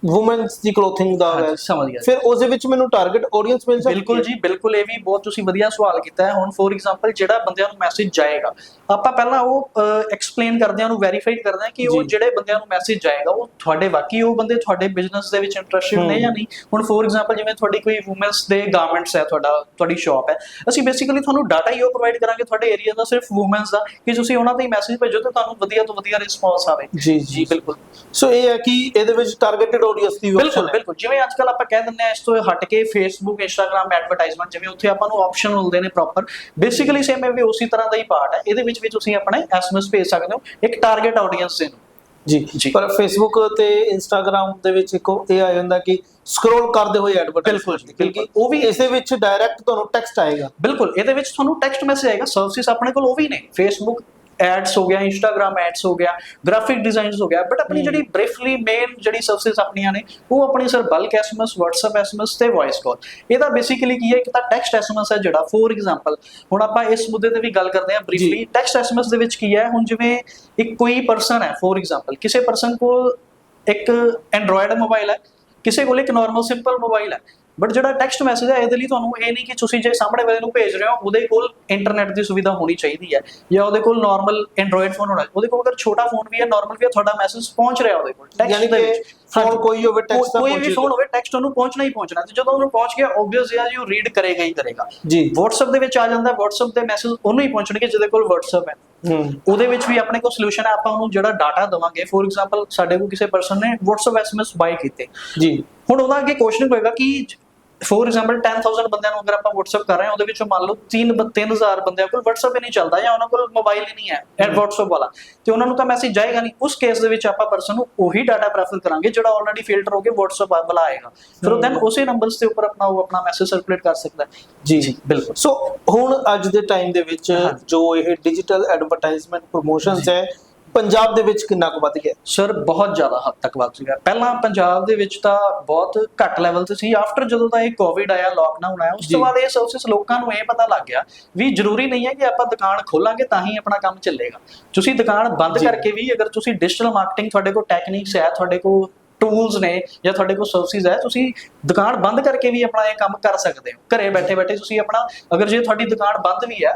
ਔਮਨਸ ਦੀ ਕਲੋਥਿੰਗ ਦਾ ਹੈ ਸਮਝ ਗਿਆ। ਫਿਰ ਉਸ ਦੇ ਵਿੱਚ ਮੈਨੂੰ ਟਾਰਗੇਟ ਆਡੀਅנס ਮਿਲ ਸਕਦੀ ਬਿਲਕੁਲ? ਜੀ ਬਿਲਕੁਲ ਇਹ ਵੀ ਬਹੁਤ ਤੁਸੀਂ ਵਧੀਆ ਸਵਾਲ ਕੀਤਾ ਹੈ। ਹੁਣ ਫੋਰ ਐਗਜ਼ਾਮਪਲ ਜਿਹੜਾ ਬੰਦਿਆਂ ਨੂੰ ਮੈਸੇਜ ਜਾਏਗਾ ਆਪਾਂ ਪਹਿਲਾਂ ਉਹ ਐਕਸਪਲੇਨ ਕਰਦੇ ਹਾਂ ਉਹਨੂੰ ਵੈਰੀਫਾਈ ਕਰਦੇ ਹਾਂ ਕਿ ਉਹ। ਜਿਹੜੇ ਬੰਦਿਆਂ ਨੂੰ ਮੈਸੇਜ ਜਾਏਗਾ ਉਹ ਤੁਹਾਡੇ ਵਾਕਈ ਉਹ ਬੰਦੇ ਤੁਹਾਡੇ ਬਿਜ਼ਨਸ ਦੇ ਵਿੱਚ ਇੰਟਰਸਟਿਡ ਨੇ। ਜਾਂ ਨਹੀਂ? ਹੁਣ ਫੋਰ ਐਗਜ਼ਾਮਪਲ ਜਿਵੇਂ ਤੁਹਾਡੀ ਕੋਈ ਔਮਨਸ ਦੇ ਗਾਰਮੈਂਟਸ ਹੈ ਤੁਹਾਡਾ ਤੁਹਾਡੀ ਸ਼ਾਪ ਹੈ ਅਸੀਂ ਬੇਸਿਕਲੀ ਤੁਹਾਨੂੰ ਡਾਟਾ ਹੀ ਉਹ ਪ੍ਰੋਵਾਈਡ ਕਰਾਂਗੇ ਤੁਹਾਡੇ ਏਰੀਆ ਦਾ ਸਿਰਫ ਔਮਨਸ ਦਾ ਕਿ ਤੁਸੀਂ ਉਹਨਾਂ ਤੇ ਮੈਸੇਜ ਭੇਜੋ ਤੇ ਤੁਹਾਨੂੰ ਵਧੀਆ ਤੋਂ ਵਧੀਆ ਰਿਸਪੌਂਸ ਆਵੇ। ਜੀ ਜੀ। ਬਿਲਕੁਲ। ਸੋ ਇਹ ਹੈ ਕਿ ਇਹਦੇ ਵਿੱਚ ਟਾਰਗੇਟਡ ਤੁਹਾਡੀ ਅਸਲੀ ਬਿਲਕੁਲ ਬਿਲਕੁਲ। ਜਿਵੇਂ ਅੱਜ ਕੱਲ ਆਪਾਂ ਕਹਿ ਦਿੰਦੇ ਆ ਇਸ ਤੋਂ ਹਟ ਕੇ ਫੇਸਬੁੱਕ ਇੰਸਟਾਗ੍ਰam ਐਡਵਰਟਾਈਜ਼ਮੈਂਟ ਜਿਵੇਂ ਉੱਥੇ ਆਪਾਂ ਨੂੰ ਆਪਸ਼ਨ ਮਿਲਦੇ ਨੇ ਪ੍ਰੋਪਰ ਬੇਸਿਕਲੀ ਸੇਮ ਇਹ ਵੀ ਉਸੇ ਤਰ੍ਹਾਂ ਦਾ ਹੀ ਪਾਰਟ ਹੈ। ਇਹਦੇ ਵਿੱਚ ਵੀ ਤੁਸੀਂ ਆਪਣੇ ਐਸਐਮਐਸ ਭੇਜ ਸਕਦੇ ਹੋ ਇੱਕ ਟਾਰਗੇਟ ਆਡੀਅנס ਦੇ ਨੂੰ। ਜੀ ਪਰ ਫੇਸਬੁੱਕ ਤੇ ਇੰਸਟਾਗ੍ਰam ਦੇ ਵਿੱਚ ਇੱਕ ਇਹ ਆ ਜਾਂਦਾ ਕਿ ਸਕਰੋਲ ਕਰਦੇ ਹੋਏ ਐਡਵਰਟਾਈਜ਼ਮੈਂਟ ਕਿਉਂਕਿ ਉਹ ਵੀ ਇਸ ਦੇ ਵਿੱਚ ਡਾਇਰੈਕਟ ਤੁਹਾਨੂੰ ਟੈਕਸਟ ਆਏਗਾ। ਬਿਲਕੁਲ ਇਹਦੇ ਵਿੱਚ ਤੁਹਾਨੂੰ ਟੈਕਸਟ ਮੈਸੇਜ ਆਏਗਾ। ਸਰਵਿਸਿਜ਼ ਆਪਣੇ ਕੋਲ ਉਹ ਵੀ ਨੇ। ਫੇਸਬੁੱਕ ਐਡਸ ਹੋ ਗਿਆ ਇੰਸਟਾਗ੍ਰam ਐਡਸ ਹੋ ਗਿਆ ਗ੍ਰਾਫਿਕ ਡਿਜ਼ਾਈਨਸ ਹੋ ਗਿਆ ਬਟ ਆਪਣੀ। ਜਿਹੜੀ ਬ੍ਰੀਫਲੀ ਮੇਨ ਜਿਹੜੀ ਸਰਵਿਸ ਆਪਣੀਆਂ ਨੇ ਉਹ ਆਪਣੀ sir bulk SMS WhatsApp SMS ਤੇ ਵੌਇਸ ਕਾਲ ਇਹਦਾ ਬੇਸਿਕਲੀ ਕੀ ਹੈ ਇੱਕ ਤਾਂ ਟੈਕਸਟ ਐਸਐਮਐਸ ਹੈ ਜਿਹੜਾ ਫੋਰ ਐਗਜ਼ਾਮਪਲ ਹੁਣ ਆਪਾਂ ਇਸ ਮੁੱਦੇ ਤੇ ਵੀ ਗੱਲ ਕਰਦੇ ਹਾਂ ਬਰੀਫਲੀ ਟੈਕਸਟ ਐਸਐਮਐਸ ਦੇ ਵਿੱਚ ਕੀ ਹੈ ਹੁਣ ਜਿਵੇਂ ਇੱਕ ਕੋਈ ਪਰਸਨ ਹੈ ਫੋਰ ਐਗਜ਼ਾਮਪਲ ਕਿਸੇ ਪਰਸਨ ਕੋਲ ਇੱਕ ਐਂਡਰੋਇਡ ਮੋਬਾਈਲ ਹੈ ਕਿਸੇ ਕੋਲ ਇੱਕ ਨਾਰਮਲ ਸਿੰਪਲ ਮੋਬਾਈਲ ਹੈ ਬਟ ਜਿਹੜਾ ਟੈਕਸਟ ਮੈਸੇਜ ਹੈ ਇਹਦੇ ਲਈ ਤੁਹਾਨੂੰ ਇਹ ਨਹੀਂ ਕਿ ਤੁਸੀਂ ਜੇ ਸਾਹਮਣੇ ਵਾਲੇ ਨੂੰ ਭੇਜ ਰਹੇ ਹੋ ਉਹਦੇ ਕੋਲ ਇੰਟਰਨੈਟ ਦੀ ਸੁਵਿਧਾ ਹੋਣੀ ਚਾਹੀਦੀ ਹੈ ਜਾਂ ਉਹਦੇ ਕੋਲ ਨਾਰਮਲ ਐਂਡਰੋਇਡ ਫੋਨ ਹੋਣਾ ਉਹਦੇ ਕੋਲ ਅਗਰ ਛੋਟਾ ਫੋਨ ਵੀ ਹੈ ਨਾਰਮਲ ਵੀ ਹੈ ਤੁਹਾਡਾ ਮੈਸੇਜ ਪਹੁੰਚ ਰਿਹਾ ਉਹਦੇ ਕੋਲ ਯਾਨੀ ਦੇ ਵਿੱਚ। ਫੋਨ। ਕੋਈ ਹੋਵੇ ਟੈਕਸਟ ਤਾਂ ਕੋਈ ਵੀ। ਫੋਨ ਹੋਵੇ ਟੈਕਸਟ ਉਹਨੂੰ ਪਹੁੰਚਣਾ ਹੀ ਪਹੁੰਚਣਾ ਤੇ ਜਦੋਂ ਉਹਨੂੰ ਪਹੁੰਚ ਗਿਆ ਆਬਵੀਅਸ ਹੈ ਜੀ ਉਹ ਰੀਡ ਕਰੇਗਾ ਹੀ ਕਰੇਗਾ ਜੀ WhatsApp ਦੇ ਵਿੱਚ ਆ ਜਾਂਦਾ WhatsApp ਦੇ ਮੈਸੇਜ ਉਹਨੂੰ ਹੀ ਪਹੁੰਚਣਗੇ ਜਿਹਦੇ ਕੋਲ WhatsApp ਹੈ ਹੂੰ ਉਹਦੇ ਵਿੱਚ ਵੀ ਆਪਣੇ ਕੋਲ ਸੋਲੂਸ਼ਨ ਹੈ ਆਪਾਂ ਉਹਨੂੰ ਜਿਹੜਾ ਡਾਟਾ ਦਵਾਂਗੇ ਫੋਰ ਐਗਜ਼ਾਮਪਲ ਸਾਡੇ ਕੋਲ ਕਿਸੇ ਪਰਸਨ ਨੇ WhatsApp SMS ਬਾਈ ਕੀਤੇ ਜੀ ਹੁਣ ਉਹਦਾ ਅੱਗੇ ਕੁਐਸਚਨ ਹੋਏਗਾ ਕਿ ਫੋਰ ਐਗਜ਼ਾਮਪਲ 10000 ਬੰਦਿਆਂ ਨੂੰ ਅਗਰ ਆਪਾਂ WhatsApp ਕਰ ਰਹੇ ਹਾਂ ਉਹਦੇ ਵਿੱਚੋਂ ਮੰਨ ਲਓ 3 3000 ਬੰਦਿਆਂ ਕੋਲ WhatsApp ਹੀ ਨਹੀਂ ਚੱਲਦਾ ਜਾਂ ਉਹਨਾਂ ਕੋਲ ਮੋਬਾਈਲ ਹੀ ਨਹੀਂ ਹੈ ਐਡ WhatsApp ਵਾਲਾ। ਤੇ ਉਹਨਾਂ ਨੂੰ ਤਾਂ ਮੈਸੇਜ ਜਾਏਗਾ ਨਹੀਂ। ਉਸ ਕੇਸ ਦੇ ਵਿੱਚ ਆਪਾਂ ਪਰਸਨ ਨੂੰ ਉਹੀ ਡਾਟਾ ਪ੍ਰੈਫਰ ਕਰਾਂਗੇ ਜਿਹੜਾ ਆਲਰੇਡੀ ਫਿਲਟਰ ਹੋ ਕੇ WhatsApp ਵਾਲਾ ਆਏਗਾ। ਫਿਰ ਉਹ ਦੈਨ ਉਸੇ ਨੰਬਰਸ ਦੇ ਉੱਪਰ ਆਪਣਾ ਉਹ ਆਪਣਾ ਮੈਸੇਜ ਸਰਕੂਲੇਟ ਕਰ ਸਕਦਾ ਹੈ। ਜੀ ਬਿਲਕੁਲ। ਸੋ ਹੁਣ ਅੱਜ ਦੇ ਟਾਈਮ ਦੇ ਵਿੱਚ। ਜੋ ਇਹ ਡਿਜੀਟਲ ਐਡਵਰਟਾਈਜ਼ਮੈਂਟ ਪ੍ਰੋਮੋਸ਼ਨਸ ਹੈ ਪੰਜਾਬ ਦੇ ਵਿੱਚ ਕਿੰਨਾ ਕੁ ਵੱਧ ਗਿਆ? ਸਰ ਬਹੁਤ ਜ਼ਿਆਦਾ ਹੱਦ ਤੱਕ ਵੱਧ ਹੈ ਪਹਿਲਾਂ ਪੰਜਾਬ ਦੇ ਵਿੱਚ ਤਾਂ ਬਹੁਤ ਘੱਟ ਲੈਵਲ ਤੇ ਸੀ। ਆਫਟਰ ਜਦੋਂ ਦਾ ਇਹ ਕੋਵਿਡ ਆਇਆ ਲੋਕਡਾਊਨ ਆਇਆ ਉਸ। ਤੋਂ ਬਾਅਦ ਇਹ ਸਰਵਿਸ ਲੋਕਾਂ ਨੂੰ ਇਹ ਪਤਾ ਲੱਗ ਗਿਆ ਵੀ ਜ਼ਰੂਰੀ ਨਹੀਂ ਹੈ ਕਿ ਆਪਾਂ ਦੁਕਾਨ ਖੋਲਾਂਗੇ ਤਾਂ ਹੀ ਆਪਣਾ ਕੰਮ ਚੱਲੇਗਾ। ਤੁਸੀਂ ਦੁਕਾਨ ਬੰਦ। ਕਰਕੇ ਵੀ ਅਗਰ ਤੁਸੀਂ ਡਿਜੀਟਲ ਮਾਰਕੀਟਿੰਗ ਤੁਹਾਡੇ ਕੋਲ ਟੈਕਨੀਕਸ ਹੈ ਤੁਹਾਡੇ ਕੋਲ ਟੂਲਸ ਨੇ ਜਾਂ ਤੁਹਾਡੇ ਕੋਲ ਸਰਵਿਸਿਜ਼ ਹੈ ਤੁਸੀਂ ਦੁਕਾਨ ਬੰਦ ਕਰਕੇ ਵੀ ਆਪਣਾ ਇਹ ਕੰਮ ਕਰ ਸਕਦੇ ਹੋ। ਘਰੇ ਬੈਠੇ ਬੈਠੇ ਤੁਸੀਂ ਆਪਣਾ ਅਗਰ ਜੇ ਤੁਹਾਡੀ ਦੁਕਾਨ ਬੰਦ ਵੀ ਹੈ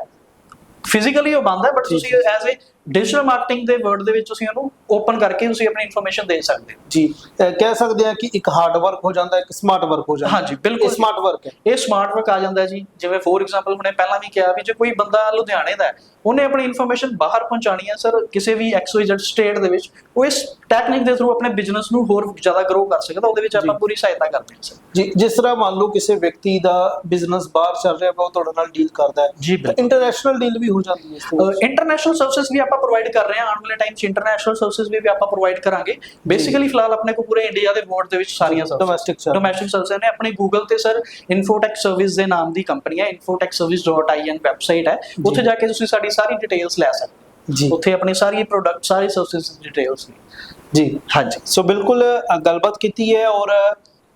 ਫਿਜ਼ੀਕਲੀ ਉਹ ਬੰਦ ਹੈ ਬਟ ਤੁਸੀਂ ਐਜ਼ ਅ ਡਿਜੀਟਲ ਮਾਰਕੀਟਿੰਗ ਦੇ ਵਰਡ ਦੇ ਵਿੱਚ ਤੁਸੀਂ ਉਹਨੂੰ ਓਪਨ ਕਰਕੇ ਤੁਸੀਂ ਆਪਣੀ ਇਨਫੋਰਮੇਸ਼ਨ ਦੇ ਸਕਦੇ ਹੋ। ਜੀ ਕਹਿ ਸਕਦੇ ਹਾਂ ਕਿ ਇੱਕ ਹਾਰਡ ਵਰਕ ਹੋ ਜਾਂਦਾ ਇੱਕ ਸਮਾਰਟ ਵਰਕ ਹੋ ਜਾਂਦਾ। ਹਾਂਜੀ, ਬਿਲਕੁਲ। ਸਮਾਰਟ ਵਰਕ ਹੈ। ਇਹ ਸਮਾਰਟ ਵਰਕ ਆ ਜਾਂਦਾ ਜੀ। ਜਿਵੇਂ ਫੋਰ ਐਗਜ਼ਾਮਪਲ ਹੁਣੇ ਪਹਿਲਾਂ ਵੀ ਕਿਹਾ ਵੀ ਜੇ ਕੋਈ ਬੰਦਾ ਲੁਧਿਆਣੇ ਦਾ ਹੈ ਉਹਨੇ ਆਪਣੀ ਇਨਫੋਰਮੇਸ਼ਨ ਬਾਹਰ ਪਹੁੰਚਾਣੀ ਹੈ ਸਰ ਕਿਸੇ ਵੀ XYZ ਸਟੇਟ ਦੇ ਵਿੱਚ ਉਹ ਇਸ ਟੈਕਨੀਕ ਦੇ ਥਰੂ ਆਪਣੇ ਬਿਜ਼ਨਸ ਨੂੰ ਹੋਰ ਜ਼ਿਆਦਾ ਗਰੋ ਕਰ ਸਕਦਾ ਉਹਦੇ ਵਿੱਚ ਆਪਾਂ। ਪੂਰੀ ਸਹਾਇਤਾ ਕਰਦੇ ਹਾਂ ਸਰ। ਜੀ ਜਿਸ ਤਰ੍ਹਾਂ ਮੰਨ ਲਓ ਕਿਸੇ ਵਿਅਕਤੀ ਦਾ ਬਿਜ਼ਨਸ ਬਾਹਰ ਚੱਲ ਰਿਹਾ ਉਹ ਤੁਹਾਡੇ ਨਾਲ ਡੀਲ ਕਰਦਾ ਹੈ। ਇੰਟਰਨੈਸ਼ਨਲ ਡੀਲ ਵੀ ਹੋ ਜਾਂਦੀ ਹੈ ਇੰਟਰਨੈਸ਼ਨਲ ਸਰਵਿਸਿਜ਼ ਵੀ ਆਪਾਂ ਪ੍ਰੋਵਾਈਡ ਕਰ ਰਹੇ ਹਾਂ। ਆਉਣ ਵਾਲੇ ਟਾਈਮ 'ਚ ਇੰਟਰਨੈਸ਼ਨਲ ਸਰਵਿਸਿਜ਼ ਵੀ ਆਪਾਂ ਪ੍ਰੋਵਾਈਡ ਕਰਾਂਗੇ। ਬੇਸਿਕਲੀ ਫਿਲਹਾਲ ਆਪਣੇ ਕੋਲ ਪੂਰੇ ਇੰਡੀਆ ਦੇ ਬੋਰਡ ਦੇ ਵਿੱਚ ਸਾਰੀਆਂ services Domestic service। Domestic service ਨੇ। ਆਪਣੀ ਗੂਗਲ ਤੇ ਸਰ ਇਨਫੋਟੈਕ ਸਰਵਿਸ ਦੇ ਨਾਮ ਦੀ ਕੰਪਨੀ ਹੈ। Infotechservice.in ਵੈਬਸਾਈਟ ਹੈ। ਉੱਥੇ ਜਾ ਕੇ ਤੁਸੀਂ ਸਾਡੀ ਸਾਰੀ ਡਿਟੇਲਸ ਲੈ ਸਕਦੇ ਜੀ। ਉੱਥੇ ਆਪਣੀ ਸਾਰੀ ਪ੍ਰੋਡਕਟ ਸਾਰੀ ਸਰਵਿਸ ਡਿਟੇਲਸ ਨੇ। ਜੀ। ਹਾਂਜੀ। ਸੋ ਬਿਲਕੁਲ ਗੱਲਬਾਤ ਕੀਤੀ ਹੈ ਔਰ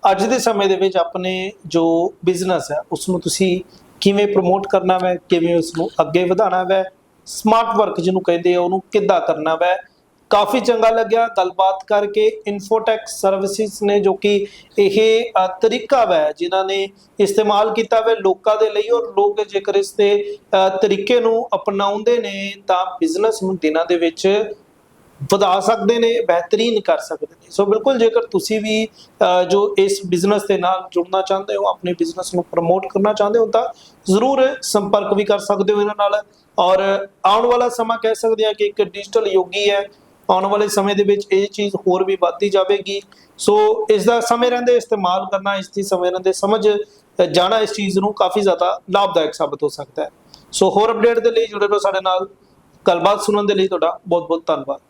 ਅੱਜ ਦੇ ਸਮੇਂ ਦੇ ਵਿੱਚ ਆਪਣੇ ਜੋ ਬਿਜ਼ਨਸ ਹੈ ਉਸ ਨੂੰ ਤੁਸੀਂ ਕਿਵੇਂ ਪ੍ਰਮੋਟ ਕਰਨਾ ਹੈ ਕਿਵੇਂ ਉਸ ਨੂੰ ਅੱਗੇ ਵਧਾਉਣਾ ਹੈ ਸਮਾਰਟ ਵਰਕ ਜਿਹਨੂੰ ਕਹਿੰਦੇ ਆ, ਉਹਨੂੰ ਕਿੱਦਾਂ ਕਰਨਾ ਵੈ? ਕਾਫੀ ਚੰਗਾ ਲੱਗਿਆ ਗੱਲਬਾਤ ਕਰਕੇ। ਇਨਫੋਟੈਕ ਸਰਵਿਸਿਜ਼ ਨੇ ਜੋ ਕਿ ਇਹ ਤਰੀਕਾ ਵੈ, ਜਿਨ੍ਹਾਂ ਨੇ ਇਸਤੇਮਾਲ ਕੀਤਾ ਹੈ ਲੋਕਾਂ ਦੇ ਲਈ ਔਰ ਲੋਕ ਜੇਕਰ ਇਸ ਦੇ ਤਰੀਕੇ ਨੂੰ ਅਪਣਾਉਂਦੇ ਨੇ ਤਾਂ ਬਿਜ਼ਨਸ ਨੂੰ ਦਿਨਾਂ ਦੇ ਵਿੱਚ ਵਧਾ ਸਕਦੇ ਨੇ, ਬਿਹਤਰੀਨ ਕਰ ਸਕਦੇ ਨੇ। ਸੋ ਬਿਲਕੁਲ ਜੇਕਰ ਤੁਸੀਂ ਵੀ ਜੋ ਇਸ ਬਿਜ਼ਨਸ ਦੇ ਨਾਲ ਜੁੜਨਾ ਚਾਹੁੰਦੇ ਹੋ, ਆਪਣੇ ਬਿਜ਼ਨਸ ਨੂੰ ਪ੍ਰਮੋਟ ਕਰਨਾ ਚਾਹੁੰਦੇ ਹੋ, ਤਾਂ ਜ਼ਰੂਰ ਸੰਪਰਕ ਵੀ ਕਰ ਸਕਦੇ ਹੋ ਇਹਨਾਂ ਨਾਲ। ਔਰ ਆਉਣ ਵਾਲਾ ਸਮਾਂ ਕਹਿ ਸਕਦੇ ਆ ਕਿ ਇੱਕ ਡਿਜੀਟਲ ਯੋਗੀ ਹੈ। ਆਉਣ ਵਾਲੇ ਸਮੇਂ ਦੇ ਵਿੱਚ ਇਹ ਚੀਜ਼ ਹੋਰ ਵੀ ਵੱਧਦੀ ਜਾਵੇਗੀ। ਸੋ ਇਸ ਦਾ ਸਮੇਂ ਰਹਿੰਦੇ ਇਸਤੇਮਾਲ ਕਰਨਾ, ਇਸ ਦੀ ਸਮੇਂ ਰਹਿੰਦੇ ਸਮਝ ਜਾਣਾ ਇਸ ਚੀਜ਼ ਨੂੰ ਕਾਫੀ ਜ਼ਿਆਦਾ ਲਾਭਦਾਇਕ ਸਾਬਤ ਹੋ ਸਕਦਾ ਹੈ। ਸੋ ਹੋਰ ਅਪਡੇਟ ਦੇ ਲਈ ਜੁੜੇ ਰਹੋ ਸਾਡੇ ਨਾਲ। ਗੱਲਬਾਤ ਸੁਣਨ ਦੇ ਲਈ ਤੁਹਾਡਾ ਬਹੁਤ ਬਹੁਤ ਧੰਨਵਾਦ।